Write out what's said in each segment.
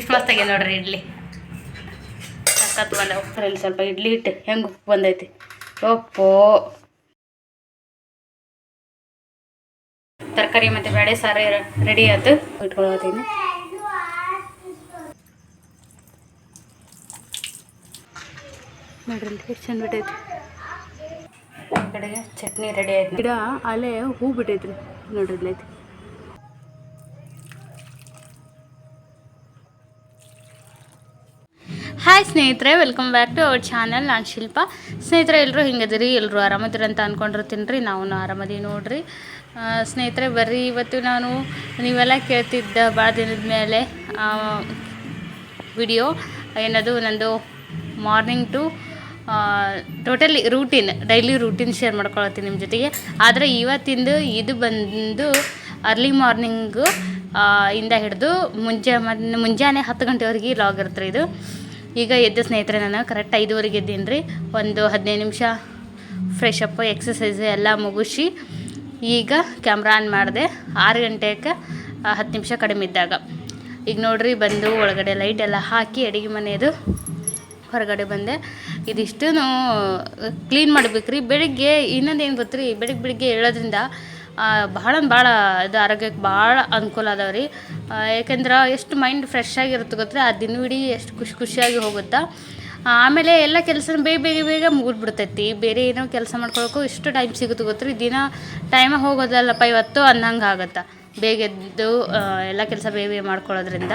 ಇಷ್ಟು ಮಸ್ತಾಗಿ ನೋಡ್ರಿ ಇಡ್ಲಿ. ಸಖತ್ ಬಂದ ಉಪ್ಪರಲ್ಲಿ ಸ್ವಲ್ಪ ಇಡ್ಲಿ ಇಟ್ಟು ಹೆಂಗೆ ಉಪ್ಪು ಬಂದೈತಿ. ಸೊಪ್ಪು ತರಕಾರಿ ಮತ್ತು ಬೇಳೆ ಸಾರು ರೆಡಿ ಆಯ್ತು. ಇಟ್ಕೊಳತೀನಿ ನೋಡ್ರಿ ಎಷ್ಟು ಚೆಂದ ಬಿಟ್ಟೈತಿ. ಚಟ್ನಿ ರೆಡಿ ಆಯ್ತು. ಗಿಡ ಅಲೆ ಹೂ ಬಿಟ್ಟೈತ್ರಿ. ನೋಡ್ರಿ ಇಲ್ಲೈತಿ ಹಾಯ್ ಸ್ನೇಹಿತರೆ welcome back to our channel ನಾನು ಶಿಲ್ಪ. ಸ್ನೇಹಿತರೆ ಎಲ್ಲರೂ ಹಿಂಗದಿರಿ ಎಲ್ಲರೂ ಆರಾಮದಿರಿ ಅಂತ ಅಂದ್ಕೊಂಡಿರ್ತೀನಿ ರೀ ನಾವು ಆರಾಮದೀವಿ ನೋಡ್ರಿ. ಸ್ನೇಹಿತರೆ ಬರ್ರಿ ಇವತ್ತು ನಾನು ನೀವೆಲ್ಲ ಕೇಳ್ತಿದ್ದ ಭಾಳ ದಿನದ ಮೇಲೆ ವಿಡಿಯೋ ಏನದು, ನಂದು morning to totally routine daily routine share ಮಾಡ್ಕೊಳತ್ತೀನಿ ನಿಮ್ಮ ಜೊತೆಗೆ. ಆದರೆ ಇವತ್ತಿಂದು ಇದು ಬಂದು ಅರ್ಲಿ ಮಾರ್ನಿಂಗು ಇಂದ ಹಿಡಿದು ಮುಂಜಾ ಮುಂಜಾನೆ ಹತ್ತು ಗಂಟೆವರೆಗೆ ಲಾಗ್ ಇರುತ್ತೆ ಇದು. ಈಗ ಎದ್ದ ಸ್ನೇಹಿತರೆ ನಾನು ಕರೆಕ್ಟ್ ಐದುವರೆಗೆ ಎದ್ದೀನಿ ರೀ. ಒಂದು ಹದಿನೈದು ನಿಮಿಷ ಫ್ರೆಶ್ ಅಪ್ ಎಕ್ಸಸೈಸ್ ಎಲ್ಲ ಮುಗಿಸಿ ಈಗ ಕ್ಯಾಮ್ರಾ ಆನ್ ಮಾಡಿದೆ. ಆರು ಗಂಟೆಗೆ ಹತ್ತು ನಿಮಿಷ ಕಡಿಮೆ ಇದ್ದಾಗ. ಈಗ ನೋಡ್ರಿ ಬಂದು ಒಳಗಡೆ ಲೈಟ್ ಎಲ್ಲ ಹಾಕಿ ಅಡುಗೆ ಮನೆಯದು ಹೊರಗಡೆ ಬಂದೆ. ಇದಿಷ್ಟು ಕ್ಲೀನ್ ಮಾಡ್ಬೇಕ್ರಿ. ಬೆಳಿಗ್ಗೆ ಇನ್ನೊಂದು ಏನು ಗೊತ್ತ್ರಿ? ಬೆಳಿಗ್ಗೆ ಬೆಳಿಗ್ಗೆ ಹೇಳೋದ್ರಿಂದ ಭಾಳ ಭಾಳ ಇದು ಆರೋಗ್ಯಕ್ಕೆ ಭಾಳ ಅನುಕೂಲ ಅದಾವೆ ರೀ. ಏಕೆಂದ್ರೆ ಎಷ್ಟು ಮೈಂಡ್ ಫ್ರೆಶ್ ಆಗಿರುತ್ತೆ ಗೊತ್ತಾ ಆ ದಿನವಿಡೀ ಎಷ್ಟು ಖುಷಿ ಖುಷಿಯಾಗಿ ಹೋಗುತ್ತೆ. ಆಮೇಲೆ ಎಲ್ಲ ಕೆಲಸ ಬೇಗ ಬೇಗ ಬೇಗ ಮುಗಿದ್ಬಿಡ್ತೈತಿ. ಬೇರೆ ಏನೋ ಕೆಲಸ ಮಾಡ್ಕೊಳಕ್ಕೂ ಇಷ್ಟು ಟೈಮ್ ಸಿಗುತ್ತೆ ಗೊತ್ತ್ರಿ ದಿನ ಟೈಮ ಹೋಗೋದಲ್ಲಪ್ಪ ಇವತ್ತು ಅನ್ನಂಗೆ ಆಗುತ್ತೆ. ಬೇಗ ಎದ್ದು ಎಲ್ಲ ಕೆಲಸ ಬೇಗ ಬೇಗ ಮಾಡ್ಕೊಳ್ಳೋದ್ರಿಂದ.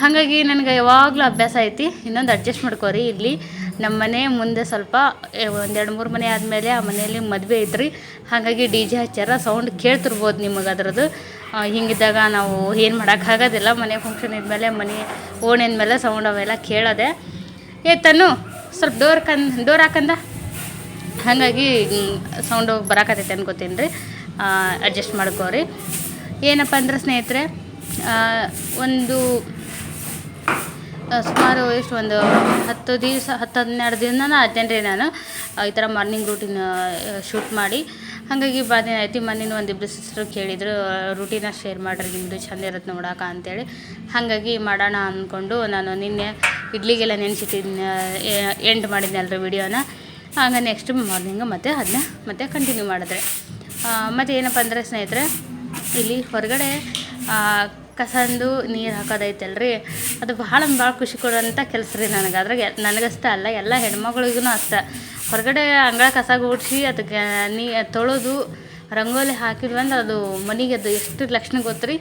ಹಾಗಾಗಿ ನನಗೆ ಯಾವಾಗಲೂ ಅಭ್ಯಾಸ ಐತಿ, ಇನ್ನೊಂದು ಅಡ್ಜಸ್ಟ್ ಮಾಡ್ಕೋರಿ ಇಲ್ಲಿ. ನಮ್ಮ ಮನೆ ಮುಂದೆ ಸ್ವಲ್ಪ ಒಂದೆರಡು ಮೂರು ಮನೆ ಆದಮೇಲೆ ಆ ಮನೆಯಲ್ಲಿ ಮದುವೆ ಐತ್ರಿ. ಹಾಗಾಗಿ ಡಿ ಜೆ ಹಚ್ಚಾರ ಸೌಂಡ್ ಕೇಳ್ತಿರ್ಬೋದು ನಿಮಗೆ ಅದರದ್ದು. ಹಿಂಗಿದ್ದಾಗ ನಾವು ಏನು ಮಾಡೋಕ್ಕಾಗೋದಿಲ್ಲ ಮನೆ ಫಂಕ್ಷನ್ ಇದ್ಮೇಲೆ, ಮನೆ ಓಣಿನ ಮೇಲೆ ಸೌಂಡ್ ಅವೆಲ್ಲ ಕೇಳೋದೆ. ಏ ತನು ಸ್ವಲ್ಪ ಡೋರ್ ಕನ್ ಡೋರ್ ಹಾಕಂದ? ಹಾಗಾಗಿ ಸೌಂಡು ಬರಾಕತ್ತೈತೆ ಅನ್ಕೋತೀನಿ ರೀ ಅಡ್ಜಸ್ಟ್ ಮಾಡ್ಕೋರಿ. ಏನಪ್ಪ ಅಂದ್ರೆ ಸ್ನೇಹಿತರೆ ಒಂದು ಸುಮಾರು ಎಷ್ಟು ಒಂದು ಹತ್ತು ದಿವಸ, ಹತ್ತು ಹನ್ನೆರಡು ದಿನ ಆಯ್ತೇನೆ ರೀ ನಾನು. ಈ ಥರ ಮಾರ್ನಿಂಗ್ ರೂಟೀನ್ ಶೂಟ್ ಮಾಡಿ. ಹಾಗಾಗಿ ಭಾಳ ದಿನ ಆಯ್ತು, ಮೊನ್ನೆ ಒಂದಿಬ್ಬರು ಸಿಸ್ಟರ್ ಕೇಳಿದ್ರು ರೂಟೀನ ಶೇರ್ ಮಾಡ್ರಿ ನಿಮ್ಮದು ಚಂದ ಇರುತ್ತೆ ನೋಡೋಕೆ ಅಂತೇಳಿ. ಹಾಗಾಗಿ ಮಾಡೋಣ ಅಂದ್ಕೊಂಡು ನಾನು ನಿನ್ನೆ ಇಡ್ಲಿಗೆಲ್ಲ ನೆನೆಸಿಟ್ಟಿದ್ದೀನಿ ಎಂಡ್ ಮಾಡಿದ್ನಲ್ರಿ ವಿಡಿಯೋನ. ಆಗ ನೆಕ್ಸ್ಟ್ ಮಾರ್ನಿಂಗು ಮತ್ತೆ ಅದನ್ನ ಮತ್ತೆ ಕಂಟಿನ್ಯೂ ಮಾಡಿದ್ರೆ ಮತ್ತು ಏನಪ್ಪ ಅಂದರೆ ಸ್ನೇಹಿತರೆ, ಇಲ್ಲಿ ಹೊರಗಡೆ ಕಸಂದು ನೀರು ಹಾಕೋದೈತಲ್ರಿ? ಅದು ಭಾಳ ಭಾಳ ಖುಷಿ ಕೊಡುವಂಥ ಕೆಲಸ ರೀ ನನಗೆ. ಅದ್ರಾಗ ನನಗಷ್ಟೇ ಅಲ್ಲ, ಎಲ್ಲ ಹೆಣ್ಮಗಳಿಗೂ ಅಷ್ಟೆ. ಹೊರಗಡೆ ಅಂಗಳ ಕಸ ಗುಡಿಸಿ ಅದಕ್ಕೆ ನೀ, ತೊಳೆದು ರಂಗೋಲಿ ಹಾಕಿದ್ವಿ ಅಂದ್ರೆ ಅದು ಮನೆಗೆ ಅದು ಎಷ್ಟು ಲಕ್ಷಣ ಗೊತ್ತು ರೀ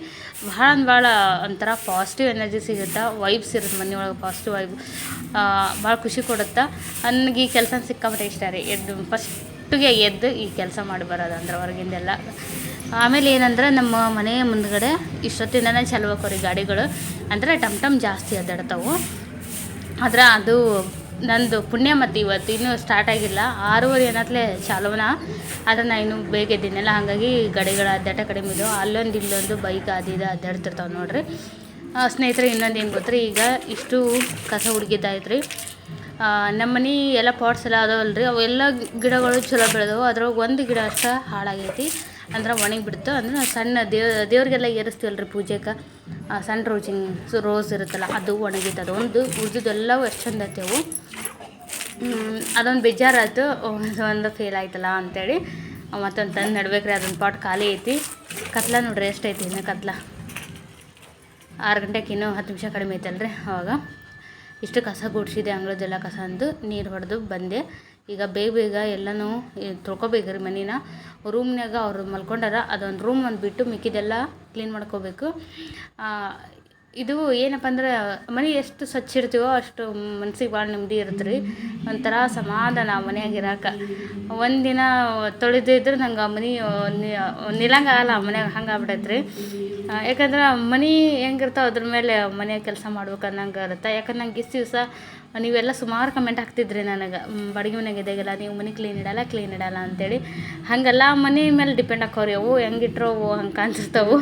ಭಾಳ ಭಾಳ ಒಂಥರ ಪಾಸಿಟಿವ್ ಎನರ್ಜಿ ಸಿಗುತ್ತೆ? ವೈಬ್ಸ್ ಇರುತ್ತೆ ಮನೆಯೊಳಗೆ ಪಾಸಿಟಿವ್ ವೈಬ್ ಭಾಳ ಖುಷಿ ಕೊಡುತ್ತೆ? ನನಗೆ ಈ ಕೆಲಸ ಸಿಕ್ಕಾಪಟ್ಟೆ ಇಷ್ಟ ರೀ. ಎದ್ದು ಫಸ್ಟಿಗೆ ಎದ್ದು ಈ ಕೆಲಸ ಮಾಡಿ ಬರೋದು ಅಂದ್ರೆ ಹೊರಗಿಂದೆಲ್ಲ. ಆಮೇಲೆ ಏನಂದ್ರೆ ನಮ್ಮ ಮನೆ ಮುಂದ್ಗಡೆ ಇಷ್ಟೊತ್ತಿಂದನೇ ಚೆಲ್ಬೇಕು ರೀ ಗಾಡಿಗಳು ಅಂದರೆ ಟಮ್ ಟಮ್ ಜಾಸ್ತಿ ಅಡ್ಡಾಡ್ತಾವು. ಆದ್ರೆ ಅದು ನಂದು ಪುಣ್ಯ ಮತ್ತು ಇವತ್ತು ಇನ್ನೂ ಸ್ಟಾರ್ಟ್ ಆಗಿಲ್ಲ. ಆರೂವರೆ ಏನತ್ಲೆ ಚಾಲೋನ ಆದರೆ ನಾನು ಇನ್ನೂ ಬೇಗ ಇದ್ದೀನಲ್ಲ ಹಾಗಾಗಿ ಗಾಡಿಗಳ ಅದ್ದಾಟ ಕಡಿಮೆ ಇದ್ದವು ಅಲ್ಲೊಂದು ಇಲ್ಲೊಂದು ಬೈಕ್ ಅದು ಇದು ಅದ್ದಾಡ್ತಿರ್ತಾವೆ ನೋಡ್ರಿ. ಸ್ನೇಹಿತರೆ, ಇನ್ನೊಂದು ಏನು ಗೊತ್ತ್ರಿ? ಈಗ ಇಷ್ಟು ಕಸ ಹುಡುಗಿದ್ದಾಯ್ತು ನಮ್ಮ ಮನೆ ಎಲ್ಲ ಪಾಟ್ಸ್ ಎಲ್ಲ ಅದಾವಲ್ಲ ರೀ ಅವೆಲ್ಲ ಗಿಡಗಳು ಚಲೋ ಬೆಳೆದವು. ಅದ್ರೊಳಗೆ ಒಂದು ಗಿಡ ಅಷ್ಟೇ ಹಾಳಾಗೈತಿ. ಅಂದ್ರೆ ಒಣಗಿ ಬಿಡ್ತು. ಅಂದ್ರೆ ಸಣ್ಣ ದೇವ್, ದೇವ್ರಿಗೆಲ್ಲ ಏರಿಸ್ತೀವಲ್ಲ ರೀ ಪೂಜೆಗೆ ಸಣ್ಣ ರೋಜಿಂಗ್ ಸೊ, ರೋಸ್ ಇರುತ್ತಲ್ಲ, ಅದು ಒಣಗಿತ್ತು ಅದೊಂದು ಉಳಿದೆಲ್ಲವೂ ಎಷ್ಟು ಚಂದ ಐತೆವು ಅದೊಂದು ಬೇಜಾರಾಯ್ತು. ಒಂದು ಫೇಲ್ ಆಯ್ತಲ್ಲ ಅಂತೇಳಿ. ಮತ್ತೊಂದು ತಂದು ನಡ್ಬೇಕ್ರಿ, ಅದೊಂದು ಪಾಟ್ ಖಾಲಿ ಐತಿ. ಕತ್ಲ ನೋಡ್ರಿ ಐತಿ ಇನ್ನು ಕತ್ಲ? ಆರು ಗಂಟೆಗೆ ಇನ್ನೂ ಹತ್ತು ನಿಮಿಷ ಕಡಿಮೆ ಐತಲ್ರಿ ಅವಾಗ. ಇಷ್ಟು ಕಸ ಗುಡಿಸಿದೆ, ಅಂಗಳದೆಲ್ಲ ಕಸ ಅಂದು ನೀರು ಹೊಡೆದು ಬಂದೆ. ಈಗ ಬೇಗ ಬೇಗ ಎಲ್ಲನೂ ತೊಳ್ಕೊಬೇಕ್ರಿ ಮನೇನ. ರೂಮ್ನಾಗ ಅವರು ಮಲ್ಕೊಂಡಾರ, ಅದೊಂದು ರೂಮ್ ಒಂದು ಬಿಟ್ಟು ಮಿಕ್ಕಿದೆಲ್ಲ ಕ್ಲೀನ್ ಮಾಡ್ಕೋಬೇಕು. ಇದು ಏನಪ್ಪ ಅಂದ್ರೆ ಮನೆ ಎಷ್ಟು ಸ್ವಚ್ಛ ಇರ್ತೀವೋ ಅಷ್ಟು ಮನ್ಸಿಗೆ ಭಾಳ ನೆಮ್ಮದಿ ಇರುತ್ತೆ ರೀ ಒಂಥರ ಸಮಾಧಾನ ಮನ್ಯಾಗ ಇರಾಕ ಒಂದಿನ ತೊಳೆದಿದ್ರೆ ನಂಗೆ ಆ ಮನೆ ನಿಲ್ಲಂಗೆ ಆಗಲ್ಲ ಮನ್ಯಾಗ ಹಂಗೆ ಆಗ್ಬಿಟ್ಟೈತೆ ರೀ ಯಾಕಂದ್ರೆ ಮನೆ ಹೆಂಗಿರ್ತಾವೆ ಅದ್ರ ಮೇಲೆ ಮನೆಯಾಗ ಕೆಲಸ ಮಾಡ್ಬೇಕು ಅನ್ನಂಗೆ ಇರುತ್ತೆ. ಯಾಕಂದ್ರೆ ನಂಗೆ ಇಷ್ಟು ದಿವಸ ನೀವೆಲ್ಲ ಸುಮಾರು ಕಮೆಂಟ್ ಹಾಕ್ತಿದ್ರಿ ನನಗೆ. ಬಾಡಿಗೆ ಮನೆಗೆ ಇದ್ದಾಗೆಲ್ಲ ನೀವು ಮನೆ ಕ್ಲೀನ್ ಇಡಲ್ಲ ಕ್ಲೀನ್ ಇಡಲ್ಲ ಅಂತೇಳಿ. ಹಾಗೆಲ್ಲ ಮನೆ ಮೇಲೆ ಡಿಪೆಂಡ್ ಹಾಕೋರಿ. ಅವು ಹೆಂಗಿಟ್ರೋ ಹಂಗೆ ಕಾಣಿಸ್ತಾವು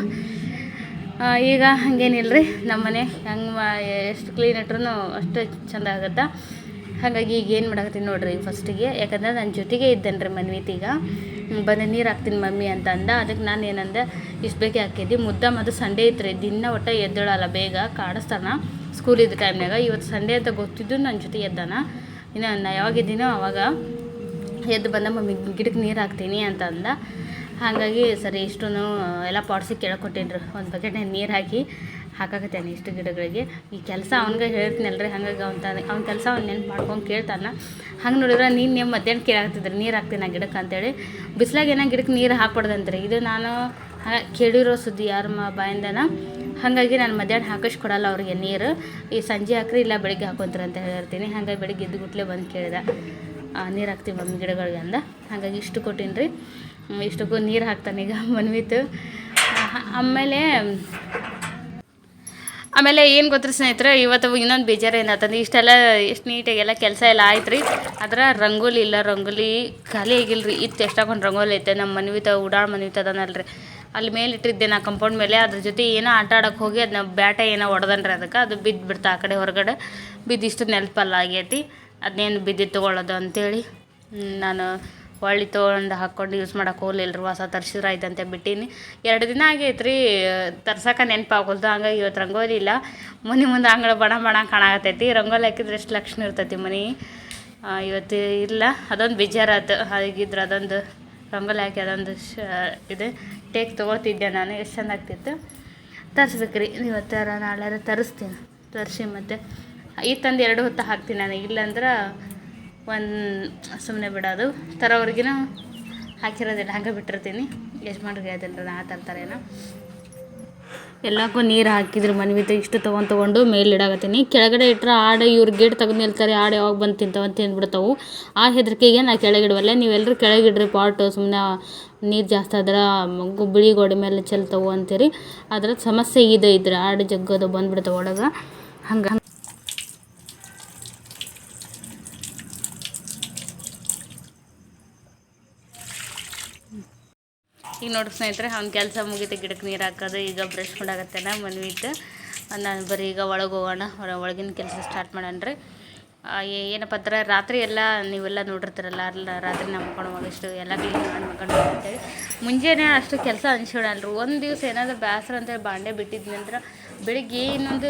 ಈಗ ಹಂಗೇನಿಲ್ಲ ರೀ ನಮ್ಮ ಮನೆ ಹೆಂಗೆ ಎಷ್ಟು ಕ್ಲೀನ್ ಇಟ್ರೂ ಅಷ್ಟು ಚಂದ ಆಗುತ್ತೆ. ಹಾಗಾಗಿ ಈಗ ಏನು ಮಾಡಕತ್ತೀನಿ ನೋಡ್ರಿ ಫಸ್ಟಿಗೆ ಯಾಕಂದ್ರೆ ನನ್ನ ಜೊತೆಗೆ ಇದ್ದೇನೆ ರೀ ಈಗ. ಬಂದು ನೀರು ಹಾಕ್ತೀನಿ ಮಮ್ಮಿ ಅಂತ ಅಂದ. ಅದಕ್ಕೆ ನಾನು ಏನಂದೆ, ಇಷ್ಟು ಬೇಕೇ ಹಾಕಿದ್ದೆ ಮುದ್ದ ಮತ್ತು ಸಂಡೇ ಇತ್ತು ರೀ ದಿನ ಒಟ್ಟು ಎದ್ದೇಳಲ್ಲ ಬೇಗ, ಕಾಡಿಸ್ತಾನ ಸ್ಕೂಲ್ ಇದ್ದ ಟೈಮ್ನಾಗ ಇವತ್ತು ಸಂಡೇ ಅಂತ ಗೊತ್ತಿದ್ದು ನನ್ನ ಜೊತೆ ಎದ್ದಾನ. ಇನ್ನು ನಾ ಯಾವಾಗಿದ್ದೀನೋ ಅವಾಗ ಎದ್ದು ಬಂದ ಮಮ್ಮಿ ಗಿಡಕ್ಕೆ ನೀರು ಹಾಕ್ತೀನಿ ಅಂತ ಅಂದ. ಹಾಗಾಗಿ ಸರಿ ಇಷ್ಟು ಎಲ್ಲ ಪಾಟ್ಸಿಗೆ ಕೇಳ್ಕೊಟ್ಟೇನ್ರಿ. ಒಂದು ಬಕೆಟ್ ನೀರು ಹಾಕಿ ಹಾಕಾಕತ್ತೇನೆ ಇಷ್ಟು ಗಿಡಗಳಿಗೆ. ಈ ಕೆಲಸ ಅವ್ನಿಗೆ ಹೇಳ್ತೀನಲ್ರಿ ಹಾಗಾಗಿ ಅವ್ನ ಅವ್ನ ಕೆಲಸ ಅವ್ನು ನೆನ್ಪು ಮಾಡ್ಕೊಂಡು ಕೇಳ್ತಾನೆ. ಹಂಗೆ ನೋಡಿದ್ರೆ ನೀನು ನಿಮ್ಮ ಮಧ್ಯಾಹ್ನ ಕೇಳಾಕತ್ತಿದ್ರಿ ನೀರು ಹಾಕ್ತೀನಿ ಆ ಗಿಡಕ್ಕೆ ಅಂತೇಳಿ. ಬಿಸಿಲಾಗ ಏನೋ ಗಿಡಕ್ಕೆ ನೀರು ಹಾಕ್ಬಾರ್ದಂತ್ರಿ ಇದು ನಾನು ಕೇಳಿರೋ ಸುದ್ದಿ ಯಾರ ಮ, ಬಾಯಿಂದನ. ಹಾಗಾಗಿ ನಾನು ಮಧ್ಯಾಹ್ನ ಹಾಕಿಸ್ ಕೊಡಲ್ಲ ಅವ್ರಿಗೆ ನೀರು. ಈ ಸಂಜೆ ಹಾಕ್ರಿ, ಇಲ್ಲ ಬೆಳಿಗ್ಗೆ ಹಾಕೊಂತೀರ ಅಂತ ಹೇಳಿರ್ತೀನಿ. ಹಾಗಾಗಿ ಬೆಳಿಗ್ಗೆ ಎದ್ದು ಗುಟ್ಲೆ ಬಂದು ಕೇಳಿದೆ ನೀರು ಹಾಕ್ತೀವಿ ಮಮ್ಮಿ ಗಿಡಗಳಿಗೆ ಅಂದ. ಹಾಗಾಗಿ ಇಷ್ಟು ಕೊಟ್ಟಿನಿ ರೀ ಇಷ್ಟಕ್ಕೂ ನೀರು ಹಾಕ್ತಾನೆ ಈಗ ಮನ್ವಿತು. ಆಮೇಲೆ ಆಮೇಲೆ ಏನು ಗೊತ್ತ್ರಿ ಸ್ನೇಹಿತರೆ, ಇವತ್ತು ಇನ್ನೊಂದು ಬೇಜಾರು ಏನಾತಂದ್ರೆ ಇಷ್ಟೆಲ್ಲ ಎಷ್ಟು ನೀಟಾಗೆಲ್ಲ ಕೆಲಸ ಎಲ್ಲ ಆಯ್ತು ರೀ ಆದ್ರೆ ರಂಗೋಲಿ ಇಲ್ಲ, ರಂಗೋಲಿ ಖಾಲಿ ಆಗಿಲ್ಲ ರೀ ಇತ್ತು ಎಷ್ಟಾಕೊಂಡು ರಂಗೋಲಿ ಐತೆ ನಮ್ಮ ಮನ್ವಿತ, ಉಡಾಳ್ ಮನ್ವಿತ ಅದನಲ್ಲ ರೀ ಅಲ್ಲಿ ಮೇಲೆ ಇಟ್ಟಿದ್ದೆ ನಾ ಕಂಪೌಂಡ್ ಮೇಲೆ, ಅದ್ರ ಜೊತೆ ಏನೋ ಆಟ ಆಡೋಕೆ ಹೋಗಿ ಅದನ್ನ ಬ್ಯಾಟ ಏನೋ ಹೊಡೆದನ್ರಿ ಅದಕ್ಕೆ. ಅದು ಬಿದ್ದು ಬಿಡ್ತಾ ಆ ಕಡೆ ಹೊರಗಡೆ. ಬಿದ್ದಿಷ್ಟು ನೆಲಪಲ್ಲ ಆಗೈತಿ ಅದನ್ನೇನು ಬಿದ್ದು ತೊಗೊಳ್ಳೋದು ಅಂಥೇಳಿ ನಾನು ಹೊಳ್ಳಿ ತೊಗೊಂಡು ಹಾಕ್ಕೊಂಡು ಯೂಸ್ ಮಾಡಕ್ಕೆ ಹೋಗ್ಲಿಲ್ಲ ರೀ ಹೊಸ ತರ್ಸಿದ್ರೆ ಆಯ್ತಂತೆ ಬಿಟ್ಟೀನಿ. ಎರಡು ದಿನ ಆಗೈತೆ ರೀ ತರ್ಸಕ್ಕೆ ನೆನಪಾಗೋಲ್ದು, ಹಂಗಾಗಿ ಇವತ್ತು ರಂಗೋಲಿ ಇಲ್ಲ. ಮನೆ ಮುಂದೆ ಅಂಗಳ ಬಣ ಬಣ ಕಾಣಾಕತ್ತೈತಿ. ರಂಗೋಲಿ ಹಾಕಿದ್ರೆ ಎಷ್ಟು ಲಕ್ಷಣ ಇರ್ತೈತಿ ಮನೆ. ಇವತ್ತು ಇಲ್ಲ. ಅದೊಂದು ಬೇಜಾರಾತು. ಹಾಗಿದ್ರೆ ಅದೊಂದು ರಂಗೋಲಿ ಹಾಕಿ ಅದೊಂದು ಶ, ಇದು ಟೇಕ್ ತೊಗೊಳ್ತಿದ್ದೆ ನಾನು. ಎಷ್ಟು ಚೆಂದ ಆಗ್ತಿತ್ತು. ತರಿಸ್ಬೇಕು ರೀ ಇವತ್ತಾರ ನಾಳೆ ತರಿಸ್ತೀನಿ. ತರಿಸಿ ಮತ್ತು. ಈ ತಂದು ಎರಡು ಹೊತ್ತು ಹಾಕ್ತೀನಿ ನಾನು. ಇಲ್ಲಾಂದ್ರೆ ಒಂದು ಸುಮ್ಮನೆ ಬಿಡೋದು ತರೋವರೆಗಿನ ಹಾಕಿರೋದಿಲ್ಲ. ಹಂಗೆ ಬಿಟ್ಟಿರ್ತೀನಿ. ಯಜಮಾನ್ರಿಗೆ ಹೇಳ್ತೀನಿ ಥರ ಏನೋ. ಎಲ್ಲಕ್ಕೂ ನೀರು ಹಾಕಿದ್ರು ಮನ್ವಿತ. ಇಷ್ಟು ತೊಗೊಂಡು ತೊಗೊಂಡು ಮೇಲೆ ಇಡಾಕತ್ತೀನಿ. ಕೆಳಗಡೆ ಇಟ್ಟರೆ ಆಡು ಇವ್ರು ಗೇಟ್ ತೆಗೆದು ನಿಲ್ತಾರೆ ಆಡು ಯಾವಾಗ ಬಂದು ತಿಂತಾವೆ ಅಂತ ತಿಂದ್ಬಿಡ್ತಾವೆ ಆ ಹೆದರಿಕೆಗೆ ನಾ ಕೆಳಗಿಡವಲ್ಲ ನೀವೆಲ್ಲರೂ ಕೆಳಗಿಡ್ರಿ ಪಾಟು ಸುಮ್ಮನೆ ನೀರು ಜಾಸ್ತಿ ಆದ್ರೆ ಬಿಳಿ ಗೋಡೆ ಮೇಲೆ ಚೆಲ್ತಾವೆ ಅಂತೀರಿ. ಅದ್ರ ಸಮಸ್ಯೆ ಇದೆ ಇದ್ರೆ ಆಡು ಜಗ್ಗೋದು ಬಂದುಬಿಡ್ತಾವೆ ಒಳಗೆ. ಹಂಗೆ ಈಗ ನೋಡಿ ಸ್ನೇಹಿತರೆ, ಅವ್ನ ಕೆಲಸ ಮುಗಿತು ಗಿಡಕ್ಕೆ ನೀರು ಹಾಕೋದು, ಈಗ ಬ್ರಷ್ ಮಾಡಾಕತ್ತೇನ ಮನ್ವಿಟ್ಟು ನಾನು ಬರೀ ಈಗ ಒಳಗೆ ಹೋಗೋಣ ಒಳಗಿನ ಕೆಲಸ ಸ್ಟಾರ್ಟ್ ಮಾಡೋಣ ರೀ. ಏನಪ್ಪ ಅಂದ್ರೆ ರಾತ್ರಿ ಎಲ್ಲ ನೀವೆಲ್ಲ ನೋಡಿರ್ತೀರಲ್ಲ ಅಲ್ಲ ರಾತ್ರಿ ನಾವು ಮಕ್ಕೊಂಡು ಇಷ್ಟು ಎಲ್ಲ ಕ್ಲೀನ್ ಮಾಡಿ ಮಕ್ಕಳು ಅಂತೇಳಿ. ಮುಂಜಾನೆ ಅಷ್ಟು ಕೆಲಸ ಅನ್ಸಿಡಲ್ರಿ ಒಂದು ದಿವಸ ಏನಾದರೂ ಬೇಸರ ಅಂತೇಳಿ ಬಾಂಡೆ ಬಿಟ್ಟಿದ ನಂತರ ಬೆಳಿಗ್ಗೆ ಇನ್ನೊಂದು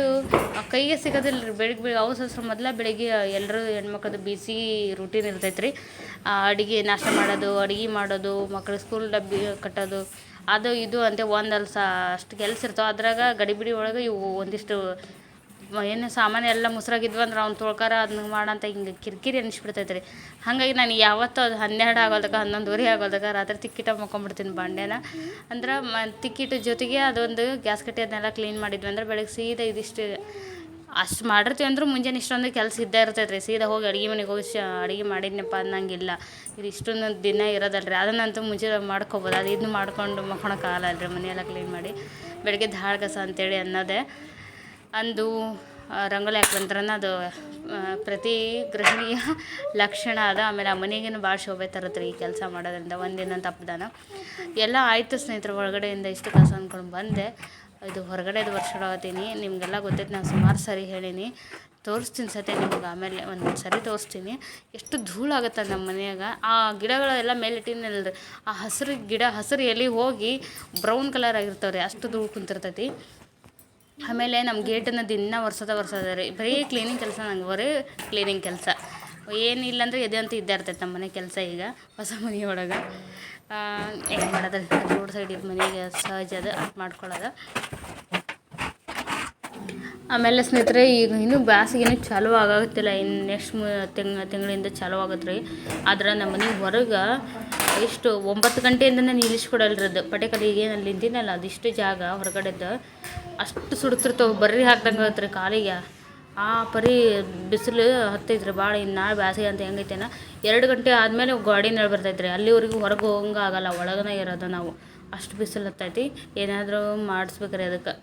ಕೈಗೆ ಸಿಗೋದಿಲ್ಲ ರೀ ಬೆಳಿಗ್ಗೆ ಬೆಳಿಗ್ಗೆ ಸಸ್ರ ಮೊದಲ ಬೆಳಿಗ್ಗೆ ಎಲ್ಲರೂ ಹೆಣ್ಮಕ್ಳದ್ದು ಬಿಸಿ ರೂಟೀನ್ ಇರ್ತೈತೆ ರೀ ಅಡುಗೆ ನಾಷ್ಟ ಮಾಡೋದು, ಅಡುಗೆ ಮಾಡೋದು, ಮಕ್ಳು ಸ್ಕೂಲ್ ಡಬ್ಬಿ ಕಟ್ಟೋದು, ಅದು ಇದು ಅಂತ ಒಂದಲ್ಲ ಸಾ ಅಷ್ಟು ಕೆಲಸ ಇರ್ತಾವೆ. ಅದ್ರಾಗ ಗಡಿಬಿಡಿ ಒಳಗೆ ಇವು ಒಂದಿಷ್ಟು ಏನು ಸಾಮಾನು ಎಲ್ಲ ಮುಸ್ರಾಗಿದ್ವು ಅಂದ್ರೆ ಅವ್ನು ತೊಳ್ಕಾರ ಅದನ್ನ ಮಾಡಂತ ಹಿಂಗೆ ಕಿರಿಕಿರಿ ಅನಿಸ್ಬಿಡ್ತೈತೆ ರೀ ಹಾಗಾಗಿ ನಾನು ಯಾವತ್ತೂ ಅದು ಹನ್ನೆರಡು ಆಗೋದಕ್ಕೆ ಹನ್ನೊಂದುವರೆ ಆಗೋದಕ್ಕೆ ರಾತ್ರಿ ತಿಕ್ಕಿಟ ಮಕ್ಕೊಂಬಿಡ್ತೀನಿ ಬಾಂಡೆನ. ಅಂದ್ರೆ ಮ ತಿಕ್ಕಿಟ್ಟು ಜೊತೆಗೆ ಅದೊಂದು ಗ್ಯಾಸ್ ಕಟ್ಟಿ ಅದನ್ನೆಲ್ಲ ಕ್ಲೀನ್ ಮಾಡಿದ್ವಿ ಅಂದ್ರೆ ಬೆಳಗ್ಗೆ ಸೀದಾ ಇದಿಷ್ಟು ಅಷ್ಟು ಮಾಡಿರ್ತೀವಿ ಅಂದ್ರೆ ಮುಂಜಾನೆ ಇಷ್ಟೊಂದು ಕೆಲಸ ಇದ್ದೇ ಇರ್ತೈತೆ ರೀ ಸೀದಾ ಹೋಗಿ ಅಡುಗೆ ಮನೆಗೆ ಹೋಗಿ ಶ ಅಡುಗೆ ಮಾಡಿದ್ನಪ್ಪ ಅನ್ನಂಗಿಲ್ಲ. ಇದು ಇಷ್ಟೊಂದು ದಿನ ಇರೋದಲ್ಲ ರೀ ಅದನ್ನಂತೂ ಮುಂಚೆ ಮಾಡ್ಕೊಬೋದು. ಅದು ಇದನ್ನು ಮಾಡ್ಕೊಂಡು ಮಕ್ಕೊಳಕ್ಕಾಗಲ್ಲ ರೀ ಮನೆಯೆಲ್ಲ ಕ್ಲೀನ್ ಮಾಡಿ. ಬೆಳಗ್ಗೆ ಧಾಳ ಕಸ ಅಂತೇಳಿ ಅನ್ನೋದೇ. ಅಂದು ರಂಗೋಲಿ ಹಾಕ್ಬಂತ್ರನ ಅದು ಪ್ರತಿ ಗೃಹಿಣಿಯ ಲಕ್ಷಣ ಅದ. ಆಮೇಲೆ ಆ ಮನೆಗೇನು ಭಾಳ ಶೋಭೆ ತರುತ್ತೆ ಈ ಕೆಲಸ ಮಾಡೋದ್ರಿಂದ. ಒಂದಿನ ತಪ್ಪದಾನ. ಎಲ್ಲ ಆಯಿತು ಸ್ನೇಹಿತರು, ಒಳಗಡೆಯಿಂದ ಇಷ್ಟು ಕಸ ಅಂದ್ಕೊಂಡು ಬಂದೆ. ಇದು ಹೊರಗಡೆದು ವರ್ಷಡಾಗತ್ತೀನಿ ನಿಮಗೆಲ್ಲ ಗೊತ್ತೈತೆ, ನಾನು ಸುಮಾರು ಸರಿ ಹೇಳೀನಿ. ತೋರಿಸ್ತೀನಿ ಸತೆ ನಿಮ್ಗೆ. ಆಮೇಲೆ ಒಂದು ಸರಿ ತೋರಿಸ್ತೀನಿ. ಎಷ್ಟು ಧೂಳಾಗುತ್ತೆ ನಮ್ಮ ಮನೆಯಾಗ. ಆ ಗಿಡಗಳೆಲ್ಲ ಮೇಲಿಟ್ಟಿನಲ್ಲ ರೀ ಆ ಹಸಿರು ಗಿಡ, ಹಸಿರು ಎಲೆ ಹೋಗಿ ಬ್ರೌನ್ ಕಲರ್ ಆಗಿರ್ತಾವೆ ರೀ ಅಷ್ಟು ಧೂಳು ಕುಂತಿರ್ತೈತಿ. ಆಮೇಲೆ ನಮ್ಮ ಗೇಟನ್ನು ದಿನ ವರ್ಷದ ಒರ್ಸೋದ ರೀ. ಬರೀ ಕ್ಲೀನಿಂಗ್ ಕೆಲಸ ನಂಗೆ, ಬರೀ ಕ್ಲೀನಿಂಗ್ ಕೆಲಸ. ಏನಿಲ್ಲ ಅಂದರೆ ಎದೆ ಅಂತ ಇದ್ದೇ ಇರ್ತೈತೆ ನಮ್ಮ ಮನೆ ಕೆಲಸ ಈಗ, ಹೊಸ ಮನೆ ಒಳಗೆ. ಏನು ಮಾಡೋದು? ರೋಡ್ ಸೈಡ್ ಇದ್ದ ಮನೆಗೆ ಸಹಜ ಅದು ಮಾಡ್ಕೊಳ್ಳೋದು. ಆಮೇಲೆ ಸ್ನೇಹಿತರೆ, ಈಗ ಇನ್ನೂ ಬ್ಯಾಸಿಗೆನೂ ಚಾಲೂ ಆಗಾಗುತ್ತಿಲ್ಲ ಇನ್ನು ನೆಕ್ಸ್ಟ್ ತಿಂಗ್, ತಿಂಗಳಿಂದ ಚಾಲೂ ಆಗುತ್ತೆ ರೀ ಆದ್ರೆ ನಮ್ಮ ಮನೆ ಹೊರಗೆ ಎಷ್ಟು ಒಂಬತ್ತು ಗಂಟೆಯಿಂದನೇ ನಿಲ್ಲಿಸ್ಕೊಡಲ್ರದ್ದು. ಪಟೇಕಲಿಗೆ ನಾನು ನಿಂತಿನಲ್ಲ ಅದಿಷ್ಟು ಜಾಗ ಹೊರಗಡೆದ್ದು ಅಷ್ಟು ಸುಡ್ತಿರ್ತಾವೆ ಬರ್ರಿ ಹಾಕ್ದಂಗೆ ಆಗುತ್ತೆ ಕಾಲಿಗೆ. ಆ ಪರಿ ಬಿಸಿಲು ಹತ್ತೈತ್ರಿ ಭಾಳ ಇನ್ನು ನಾಳೆ ಬ್ಯಾಸಿಗೆ ಅಂತ ಹೆಂಗೈತೇನ. ಎರಡು ಗಂಟೆ ಆದಮೇಲೆ ಗಾಡಿ ನೆಳ ಬರ್ತೈತೆ ರೀ ಅಲ್ಲಿವರೆಗೂ ಹೊರಗೆ ಹೋಗಂಗೆ ಆಗಲ್ಲ, ಒಳಗನೆ ಇರೋದು ನಾವು. ಅಷ್ಟು ಬಿಸಿಲು ಹತ್ತೈತಿ, ಏನಾದರೂ ಮಾಡಿಸ್ಬೇಕ್ರಿ ಅದಕ್ಕೆ.